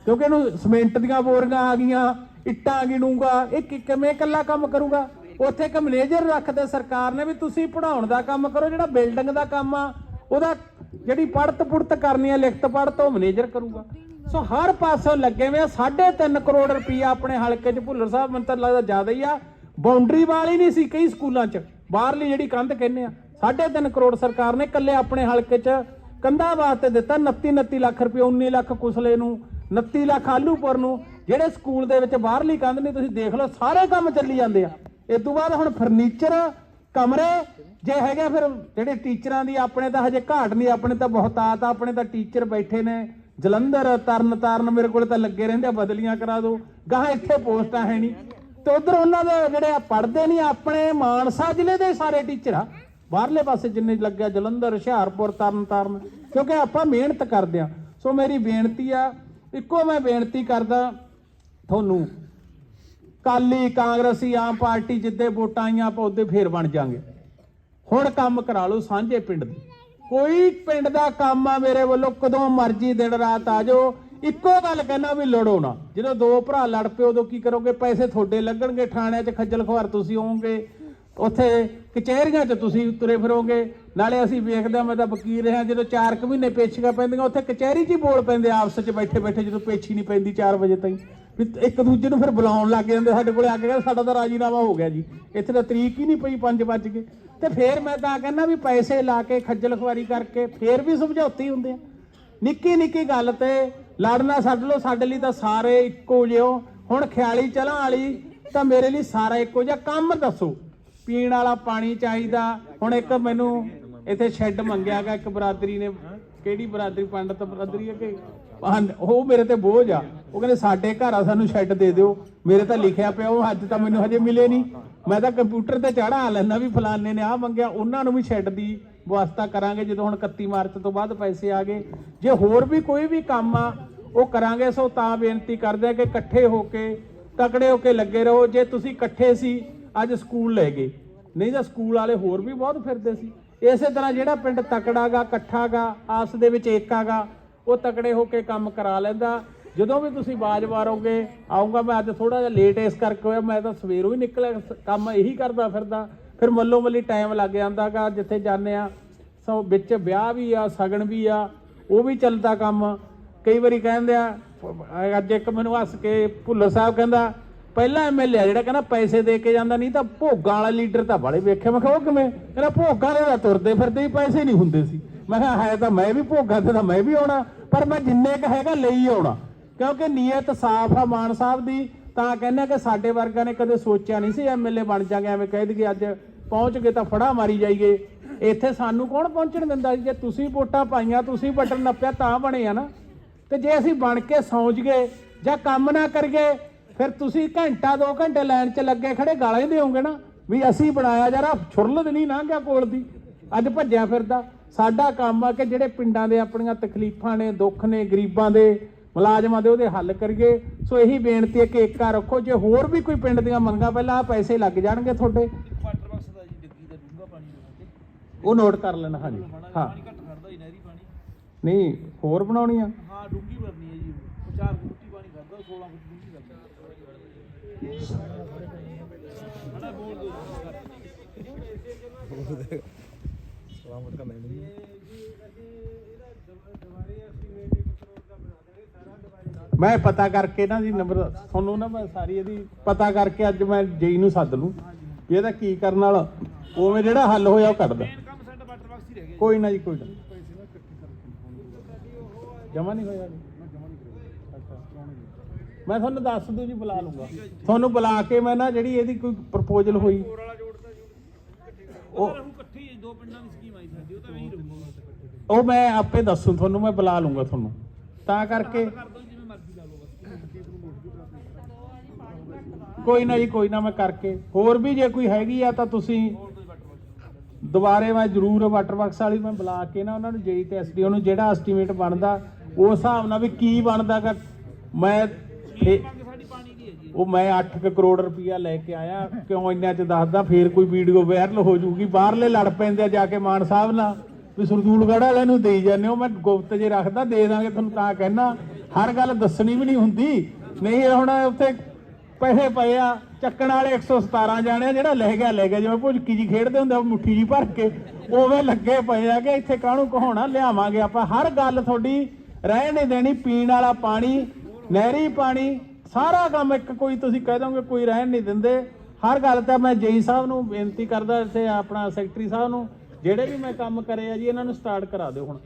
ਕਿਉਂਕਿ ਇਹਨੂੰ ਸੀਮੈਂਟ ਦੀਆਂ ਬੋਰੀਆਂ ਆ ਗਈਆਂ ਇੱਟਾਂ ਗਿਣੂਗਾ ਇਹ ਕਿਵੇਂ ਇਕੱਲਾ ਕੰਮ ਕਰੂਗਾ? ਉੱਥੇ ਇੱਕ ਮੈਨੇਜਰ ਰੱਖਦੇ ਸਰਕਾਰ ਨੇ ਵੀ ਤੁਸੀਂ ਪੜਾਉਣ ਦਾ ਕੰਮ ਕਰੋ ਜਿਹੜਾ ਬਿਲਡਿੰਗ ਦਾ ਕੰਮ ਆ ਉਹਦਾ ਜਿਹੜੀ ਪੜਤ ਪੁੜਤ ਕਰਨੀ ਹੈ, ਲਿਖਤ ਪੜਤ, ਉਹ ਮੈਨੇਜਰ ਕਰੂਗਾ। ਸੋ ਹਰ ਪਾਸੋਂ ਲੱਗੇ ਹੋਏ ਆ 3.5 ਕਰੋੜ ਰੁਪਈਆ ਆਪਣੇ ਹਲਕੇ 'ਚ ਭੁੱਲਰ ਸਾਹਿਬ, ਮੈਨੂੰ ਤਾਂ ਲੱਗਦਾ ਜ਼ਿਆਦਾ ਹੀ ਆ। ਬਾਉਂਡਰੀ ਵਾਲੀ ਨਹੀਂ ਸੀ ਕਈ ਸਕੂਲਾਂ 'ਚ। ਬਾਹਰਲੀ ਜਿਹੜੀ ਕੰਧ ਕਹਿੰਦੇ ਆ 3.5 ਕਰੋੜ ਸਰਕਾਰ ਨੇ ਇਕੱਲੇ ਆਪਣੇ ਹਲਕੇ 'ਚ ਕੰਧਾਂ ਵਾਸਤੇ ਦਿੱਤਾ 29 29 ਲੱਖ ਰੁਪਏ 19 ਲੱਖ ਕੁਸਲੇ ਨੂੰ 29 ਲੱਖ ਆਲੂਪੁਰ ਨੂੰ। ਜਿਹੜੇ ਸਕੂਲ ਦੇ ਵਿੱਚ ਬਾਹਰਲੀ ਕੰਧ ਨਹੀਂ, ਤੁਸੀਂ ਦੇਖ ਲਓ, ਸਾਰੇ ਕੰਮ ਚੱਲੀ ਜਾਂਦੇ ਆ। ਇਸ ਤੋਂ ਬਾਅਦ ਹੁਣ ਫਰਨੀਚਰ ਕਮਰੇ? ਜੇ ਹੈਗੇ ਫਿਰ ਜਿਹੜੇ ਟੀਚਰਾਂ ਦੀ, ਆਪਣੇ ਤਾਂ ਹਜੇ ਘਾਟ ਨਹੀਂ, ਆਪਣੇ ਤਾਂ ਬਹੁਤਾਤ ਆਪਣੇ ਤਾਂ ਟੀਚਰ ਬੈਠੇ ਨੇ। ਜਲੰਧਰ, ਤਰਨ ਤਾਰਨ ਮੇਰੇ ਕੋਲ ਤਾਂ ਲੱਗੇ ਰਹਿੰਦੇ ਆ, ਬਦਲੀਆਂ ਕਰਾ ਦਿਓ ਗਾਹਾਂ ਇੱਥੇ ਪੋਸਟਾਂ ਹੈ ਨਹੀਂ। ਤੇ ਉਧਰ ਉਹਨਾਂ ਦੇ ਜਿਹੜੇ ਪੜਦੇ ਨਹੀਂ, ਆਪਣੇ ਮਾਨਸਾ ਜ਼ਿਲ੍ਹੇ ਦੇ ਸਾਰੇ ਟੀਚਰ ਆ। ਬਾਹਰਲੇ ਪਾਸੇ ਜਿੰਨੇ ਲੱਗਿਆ, ਜਲੰਧਰ, ਹੁਸ਼ਿਆਰਪੁਰ, ਤਰਨ ਤਾਰਨ, ਕਿਉਂਕਿ ਆਪਾਂ ਮਿਹਨਤ ਕਰਦੇ ਆ। ਸੋ ਮੇਰੀ ਬੇਨਤੀ ਆ, ਇੱਕੋ ਮੈਂ ਬੇਨਤੀ ਕਰਦਾ ਤੁਹਾਨੂੰ ਕਾਲੀ ਕਾਂਗਰਸੀ ਆਮ ਪਾਰਟੀ ਜਿੱਦੇ ਵੋਟਾਂ ਆਈਆਂ ਆਪਾਂ ਉਹਦੇ ਫੇਰ ਬਣ ਜਾਾਂਗੇ। ਹੁਣ ਕੰਮ ਕਰਾ ਲਓ ਸਾਂਝੇ ਪਿੰਡ ਦੇ। ਕੋਈ ਪਿੰਡ ਦਾ ਕੰਮ ਆ ਮੇਰੇ ਵੱਲੋਂ, ਕਦੋਂ ਮਰਜ਼ੀ ਦਿਨ ਰਾਤ ਆ ਜਾਓ। ਇੱਕੋ ਗੱਲ ਕਹਿਣਾ ਵੀ ਲੜੋ ਨਾ। ਜਦੋਂ ਦੋ ਭਰਾ ਲੜ ਪਏ, ਉਦੋਂ ਕੀ ਕਰੋਗੇ? ਪੈਸੇ ਤੁਹਾਡੇ ਲੱਗਣਗੇ ਥਾਣਿਆਂ 'ਚ ਖੱਜਲ ਖਵਾਰ ਤੁਸੀਂ ਹੋਵੋਗੇ। ਉੱਥੇ ਕਚਹਿਰੀਆਂ 'ਚ ਤੁਸੀਂ ਤੁਰੇ ਫਿਰੋਗੇ। ਨਾਲੇ ਅਸੀਂ ਵੇਖਦੇ ਹਾਂ, ਮੈਂ ਤਾਂ ਵਕੀਲ ਰਿਹਾ, ਜਦੋਂ 4 ਕੁ ਮਹੀਨੇ ਪੇਸ਼ੀਆਂ ਪੈਂਦੀਆਂ, ਉੱਥੇ ਕਚਹਿਰੀ 'ਚ ਹੀ ਬੋਲ ਪੈਂਦੇ ਆਪਸ 'ਚ ਬੈਠੇ ਬੈਠੇ ਜਦੋਂ ਪੇਸ਼ੀ ਨਹੀਂ ਪੈਂਦੀ 4 ਵਜੇ ਤਾਈਂ। ਵੀ ਇੱਕ ਦੂਜੇ ਨੂੰ ਫਿਰ ਬੁਲਾਉਣ ਲੱਗ ਜਾਂਦੇ ਸਾਡੇ ਕੋਲੇ। ਆ ਕੇ ਕਹਿੰਦੇ ਸਾਡਾ ਤਾਂ ਰਾਜੀਨਾਮਾ ਹੋ ਗਿਆ ਜੀ। ਇੱਥੇ ਤਾਂ ਤਰੀਕ ਹੀ ਨਹੀਂ ਪਈ 5 ਵਜ ਕੇ ਤੇ ਫੇਰ ਮੈਂ ਤਾਂ ਕਹਿੰਦਾ ਵੀ ਪੈਸੇ ਲਾ ਕੇ, ਖੱਜਲ ਖਵਾਰੀ ਕਰਕੇ ਫਿਰ ਵੀ ਸਮਝੌਤੇ ਹੁੰਦੇ ਆ। ਨਿੱਕੀ ਨਿੱਕੀ ਗੱਲ ਤੇ ਲੜਨਾ ਛੱਡ ਲਓ, ਸਾਡੇ ਲਈ ਤਾਂ ਸਾਰੇ ਇੱਕੋ ਜਿਹੇ ਹੁਣ ਖਿਆਲੀ ਚਲਾਂ ਵਾਲੀ ਤਾਂ ਮੇਰੇ ਲਈ ਸਾਰਾ ਇੱਕੋ ਜਿਹਾ। ਕੰਮ ਦੱਸੋ, ਪੀਣ ਵਾਲਾ ਪਾਣੀ ਚਾਹੀਦਾ। ਹੁਣ ਇੱਕ ਮੈਨੂੰ ਇੱਥੇ ਸ਼ੈੱਡ ਮੰਗਿਆਗਾ ਇੱਕ ਬਰਾਦਰੀ ਨੇ। ਕਿਹੜੀ ਬਰਾਦਰੀ? ਪੰਡਤ ਬਰਾਦਰੀ ਹੈ ਕਿ ਉਹ ਮੇਰੇ ਤੇ ਬੋਝ ਆ। ਉਹ ਕਹਿੰਦੇ, ਸਾਡੇ ਘਰ ਆ, ਸਾਨੂੰ ਸ਼ੈੱਡ ਦੇ ਦਿਓ। ਮੇਰੇ ਤਾਂ ਲਿਖਿਆ ਪਿਆ, ਉਹ ਅੱਜ ਤਾਂ ਮੈਨੂੰ ਹਜੇ ਮਿਲੇ ਨਹੀਂ ਮੈਂ ਤਾਂ ਕੰਪਿਊਟਰ ਤੇ ਚੜਾ ਲੈਣਾ ਵੀ ਫਲਾਣੇ ਨੇ ਆ ਮੰਗਿਆ, ਉਹਨਾਂ ਨੂੰ ਵੀ ਸ਼ੈੱਡ ਦੀ ਵਿਵਸਥਾ ਕਰਾਂਗੇ, ਜਦੋਂ ਹੁਣ 31 ਮਾਰਚ ਤੋਂ ਬਾਅਦ ਪੈਸੇ ਆ ਗਏ। ਜੇ ਹੋਰ ਵੀ ਕੋਈ ਵੀ ਕੰਮ ਆ, ਉਹ ਕਰਾਂਗੇ, ਸੋ ਤਾਂ ਬੇਨਤੀ ਕਰਦੇ ਆ ਕਿ ਇਕੱਠੇ ਹੋ ਕੇ, ਤਕੜੇ ਹੋ ਕੇ ਲੱਗੇ ਰਹੋ। ਜੇ ਤੁਸੀਂ ਇਕੱਠੇ ਸੀ, ਅੱਜ ਸਕੂਲ ਲੈ ਗਏ। ਨਹੀਂ ਤਾਂ ਸਕੂਲ ਵਾਲੇ ਹੋਰ ਵੀ ਬਹੁਤ ਫਿਰਦੇ ਸੀ। ਇਸੇ ਤਰ੍ਹਾਂ ਜਿਹੜਾ ਪਿੰਡ ਤਕੜਾਗਾ, ਇਕੱਠਾਗਾ ਆਪਸ ਦੇ ਵਿੱਚ ਏਕਾਗਾ ਉਹ ਤਕੜੇ ਹੋ ਕੇ ਕੰਮ ਕਰਾ ਲੈਂਦਾ। ਜਦੋਂ ਵੀ ਤੁਸੀਂ ਬਾਜ ਮਾਰੋਗੇ, ਆਉਂਗਾ ਮੈਂ ਅੱਜ ਥੋੜਾ ਜਿਹਾ ਲੇਟ ਇਸ ਕਰਕੇ ਹੋਇਆ, ਮੈਂ ਤਾਂ ਸਵੇਰੋਂ ਹੀ ਨਿਕਲਿਆ ਕੰਮ ਇਹੀ ਕਰਦਾ ਫਿਰਦਾ। ਫਿਰ ਮੱਲੋ ਮੱਲੀ ਟਾਈਮ ਲੱਗ ਜਾਂਦਾਗਾ ਜਿੱਥੇ ਜਾਂਦੇ ਆ ਸੋ ਵਿੱਚ ਵਿਆਹ ਵੀ ਆ, ਸਗਨ ਵੀ ਆ, ਉਹ ਵੀ ਚੱਲਦਾ ਕੰਮ। ਕਈ ਵਾਰੀ ਕਹਿੰਦੇ ਆ ਅੱਜ ਇੱਕ ਮੈਨੂੰ ਹੱਸ ਕੇ ਭੁੱਲਰ ਸਾਹਿਬ ਕਹਿੰਦਾ, ਪਹਿਲਾ ਐਮਐਲਏ ਆ ਜਿਹੜਾ ਕਹਿੰਦਾ ਪੈਸੇ ਦੇ ਕੇ ਜਾਂਦਾ, ਨਹੀਂ ਤਾਂ ਭੋਗਾਂ ਵਾਲਾ ਲੀਡਰ ਤਾਂ ਬੜੇ ਵੇਖਿਆ। ਮੈਂ ਕਿਹਾ, ਉਹ ਕਿਵੇਂ? ਕਹਿੰਦਾ ਭੋਗਾਂ ਵਾਲੇ ਤਾਂ ਤੁਰਦੇ ਫਿਰਦੇ ਹੀ ਪੈਸੇ ਨਹੀਂ ਹੁੰਦੇ ਸੀ। ਮੈਂ ਕਿਹਾ, ਹੈ ਤਾਂ ਮੈਂ ਵੀ ਭੋਗਾ ਤੇ ਤਾਂ ਮੈਂ ਵੀ ਆਉਣਾ, ਪਰ ਮੈਂ ਜਿੰਨੇ ਕ ਹੈਗਾ ਲਈ ਆਉਣਾ। ਕਿਉਂਕਿ ਨੀਅਤ ਸਾਫ਼ ਆ ਮਾਨ ਸਾਹਿਬ ਦੀ, ਤਾਂ ਕਹਿੰਦੇ ਕਿ ਸਾਡੇ ਵਰਗਾਂ ਨੇ ਕਦੇ ਸੋਚਿਆ ਨਹੀਂ ਸੀ ਐਮਐਲਏ ਬਣ ਜਾਗੇ, ਐਵੇਂ ਕਹਿ ਦਈਏ, ਅੱਜ ਪਹੁੰਚ ਗਏ ਤਾਂ ਫੜਾ ਮਾਰੀ ਜਾਈਏ। ਇੱਥੇ ਸਾਨੂੰ ਕੌਣ ਪਹੁੰਚਣ ਦਿੰਦਾ? ਜੇ ਤੁਸੀਂ ਵੋਟਾਂ ਪਾਈਆਂ, ਤੁਸੀਂ ਬਟਨ ਨੱਪਿਆ, ਤਾਂ ਬਣੇ ਆ ਨਾ। ਤੇ ਜੇ ਅਸੀਂ ਬਣ ਕੇ ਸੌਂਚ ਗਏ, ਜਾਂ ਕੰਮ ਨਾ ਕਰੀਏ, ਫਿਰ ਤੁਸੀਂ ਘੰਟਾ 2 ਘੰਟੇ ਲਾਈਨ 'ਚ ਲੱਗੇ ਖੜੇ ਗਾਲਾਂ ਹੀ ਦਿਓਗੇ ਨਾ, ਵੀ ਅਸੀਂ ਬਣਾਇਆ ਜਰਾ ਛੁਰਲਦ ਨਹੀਂ ਨਾ ਗਿਆ ਕੋਲ ਦੀ। ਅੱਜ ਭੱਜਿਆ ਫਿਰਦਾ। ਸਾਡਾ ਕੰਮ ਆ ਕਿ ਜਿਹੜੇ ਪਿੰਡਾਂ ਦੇ ਆਪਣੀਆਂ ਤਕਲੀਫਾਂ ਨੇ, ਦੁੱਖ ਨੇ, ਗਰੀਬਾਂ ਦੇ ਮੁਲਾਜ਼ਮਾਂ ਦੇ ਉਹਦੇ ਹੱਲ ਕਰੀਏ। ਸੋ ਇਹੀ ਬੇਨਤੀ ਹੈ ਕਿ ਏਕਾ ਰੱਖੋ। ਜੇ ਹੋਰ ਵੀ ਕੋਈ ਪਿੰਡ ਦੀਆਂ ਮੰਗਾਂ ਪਹਿਲਾਂ ਆਹ ਪੈਸੇ ਲੱਗ ਜਾਣਗੇ ਤੁਹਾਡੇ। ਉਹ ਨੋਟ ਕਰ ਲੈਣਾ, ਹਾਂਜੀ। ਹਾਂ। ਨਹੀਂ, ਹੋਰ ਬਣਾਉਣੀ ਆ? ਹਾਂ ਡੂੰਗੀ ਭਰਨੀ ਹੈ ਜੀ ਉਹ ਚਾਰ ਪਾਣੀ ਖੜਦਾ 16 ਫੁੱਟ ਕਰਦਾ ਹਣਾ ਬੋਲ ਦੋ ਸਲਾਮਤ ਮੈਂ ਪਤਾ ਕਰਕੇ ਨਾ ਜੀ ਨੰਬਰ ਤੁਹਾਨੂੰ ਨਾ ਮੈਂ ਸਾਰੀ ਇਹਦੀ ਪਤਾ ਕਰਕੇ ਅੱਜ ਮੈਂ ਜੇਈ ਨੂੰ ਸੱਦ ਲੂੰ ਵੀ ਇਹਦਾ ਕੀ ਕਰਨ ਵਾਲਾ ਉਵੇਂ ਜਿਹੜਾ ਹੱਲ ਹੋਇਆ ਉਹ ਗਿਆ ਕੋਈ ਨਾ ਜੀ ਕੋਈ ਨਾ। ਜਮਾ ਨਹੀਂ ਹੋਇਆ ਜੀ। ਮੈਂ ਤੁਹਾਨੂੰ ਦੱਸ ਦੂੰ ਜੀ ਬੁਲਾ ਲੂੰਗਾ। ਤੁਹਾਨੂੰ ਬੁਲਾ ਕੇ ਮੈਂ ਨਾ ਜਿਹੜੀ ਇਹਦੀ ਕੋਈ ਪ੍ਰਪੋਜ਼ਲ ਹੋਈ ਉਹ ਇਕੱਠੇ ਦੋ ਪਿੰਡਾਂ ਦੀ ਉਹ ਮੈਂ ਆਪੇ ਦੱਸੂ ਤੁਹਾਨੂੰ, ਮੈਂ ਬੁਲਾ ਲੂੰਗਾ ਤੁਹਾਨੂੰ। ਤਾਂ ਕਰਕੇ ਕੋਈ ਨਾ ਜੀ, ਕੋਈ ਨਾ ਮੈਂ ਕਰਕੇ। ਹੋਰ ਵੀ ਜੇ ਕੋਈ ਹੈਗੀ ਆ ਤਾਂ ਤੁਸੀਂ ਦੁਬਾਰੇ ਮੈਂ ਜ਼ਰੂਰ ਵਾਟਰ ਵਰਕਸ ਵਾਲੀ ਮੈਂ ਬੁਲਾ ਕੇ ਨਾ ਉਹਨਾਂ ਨੂੰ ਜੇਈ ਤੇ ਐਸਡੀਓ ਨੂੰ ਜਿਹੜਾ ਐਸਟੀਮੇਟ ਬਣਦਾ, ਉਸ ਹਿਸਾਬ ਨਾਲ ਵੀ ਕੀ ਬਣਦਾਗਾ। ਮੈਂ ਉਹ ਮੈਂ 8 ਕਰੋੜ ਰੁਪਇਆ ਲੈ ਕੇ ਆਇਆ। ਕਿਉਂ ਇੰਨਾ ਚ ਦੱਸਦਾ? ਫੇਰ ਕੋਈ ਵੀਡੀਓ ਵਾਇਰਲ ਹੋ ਜੂਗੀ। ਬਾਹਰਲੇ ਲੜ ਪੈਂਦੇ ਜਾ ਕੇ ਮਾਨ ਸਾਹਿਬ ਨਾਲ। ਵੀ ਸਰਦੂਲਗੜ੍ਹ ਵਾਲਿਆਂ ਨੂੰ ਦੇਈ ਜਾਂਦੇ ਹੋ। ਮੈਂ ਗੁਪਤ ਜੇ ਰੱਖਦਾ ਦੇ ਦਾਂਗੇ ਤੁਹਾਨੂੰ ਤਾਂ ਕਹਿਣਾ ਹਰ ਗੱਲ ਦੱਸਣੀ ਵੀ ਨਹੀਂ ਹੁੰਦੀ। ਨਹੀਂ ਹੁਣ ਉੱਥੇ ਪੈਸੇ ਪਏ ਆ। ਚੱਕਣ ਵਾਲੇ 117 ਜਾਣੇ ਆ, ਜਿਹੜਾ ਲੈ ਗਿਆ ਲੈ ਗਿਆ। ਜਿਵੇਂ ਭੁਜਕੀ ਜੀ ਖੇਡਦੇ ਹੁੰਦੇ ਆ ਮੁੱਠੀ ਜੀ ਭਰ ਕੇ। ਉਵੇਂ ਲੱਗੇ ਪਏ ਆ ਕਿ ਇੱਥੇ ਕਾਹਨੂੰ ਕਹਾਉਣਾ? ਲਿਆਵਾਂਗੇ ਆਪਾਂ। ਹਰ ਗੱਲ ਤੁਹਾਡੀ ਰਹਿ ਨਹੀਂ ਦੇਣੀ। ਪੀਣ ਵਾਲਾ ਪਾਣੀ ਨਹਿਰੀ ਪਾਣੀ ਸਾਰਾ ਕੰਮ ਇੱਕ ਕੋਈ ਤੁਸੀਂ ਕਹਿ ਦੋਗੇ, ਕੋਈ ਰਹਿਣ ਨਹੀਂ ਦਿੰਦੇ। ਹਰ ਗੱਲ ਤਾਂ ਮੈਂ ਜੇਈ ਸਾਹਿਬ ਨੂੰ ਬੇਨਤੀ ਕਰਦਾ, ਇੱਥੇ ਆਪਣਾ ਸੈਕਟਰੀ ਸਾਹਿਬ ਨੂੰ, ਜਿਹੜੇ ਵੀ ਮੈਂ ਕੰਮ ਕਰੇ ਆ ਜੀ, ਇਹਨਾਂ ਨੂੰ ਸਟਾਰਟ ਕਰਾ ਦਿਓ ਹੁਣ।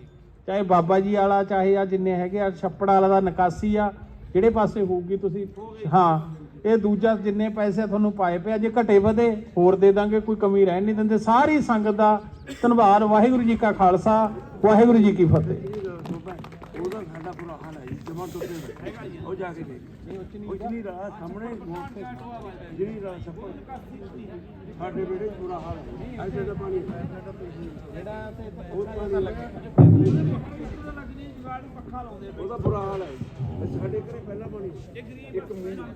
ਚਾਹੇ ਬਾਬਾ ਜੀ ਵਾਲਾ, ਚਾਹੇ ਆ ਜਿੰਨੇ ਹੈਗੇ ਆ, ਛੱਪੜ ਵਾਲਾ ਦਾ ਨਿਕਾਸੀ ਆ, ਜਿਹੜੇ ਪਾਸੇ ਹੋਊਗੀ ਤੁਸੀਂ, ਹਾਂ, ਇਹ ਦੂਜਾ ਜਿੰਨੇ ਪੈਸੇ ਤੁਹਾਨੂੰ ਪਾਏ ਪਿਆ ਜੇ ਘਟੇ ਵਧੇ, ਹੋਰ ਦੇ ਦਾਂਗੇ, ਕੋਈ ਕਮੀ ਰਹਿਣ ਨਹੀਂ ਦਿੰਦੇ। ਸਾਰੀ ਸੰਗਤ ਦਾ ਧੰਨਵਾਦ, ਵਾਹਿਗੁਰੂ ਜੀ ਕਾ ਖਾਲਸਾ, ਵਾਹਿਗੁਰੂ ਜੀ ਕੀ ਫਤਿਹ। ਉਹਦਾ ਸਾਡਾ ਬੁਰਾ ਹਾਲ ਹੈ। ਜਮਾ ਟੁੱਟੇ ਹੋਏ। ਉਹ ਜਾ ਕੇ ਦੇਖ। ਉਹ ਨਹੀਂ ਰਹਾ ਸਾਹਮਣੇ ਮੋੜ ਤੇ ਜਿਹੜੀ ਰਹਾ ਸਭ ਸਾਡੇ ਬੇੜੇ ਬੁਰਾ ਹਾਲ ਹੈ। ਐਸੇ ਦਾ ਪਾਣੀ ਜਿਹੜਾ ਤੇ ਉਹ ਪਾਣੀ ਲੱਗਾ। ਉਹਦਾ ਬੁਰਾ ਹਾਲ ਹੈ। ਸਾਡੇ ਘਰੇ ਪਹਿਲਾਂ ਪਾਣੀ। ਇੱਕ ਮਹੀਨਾ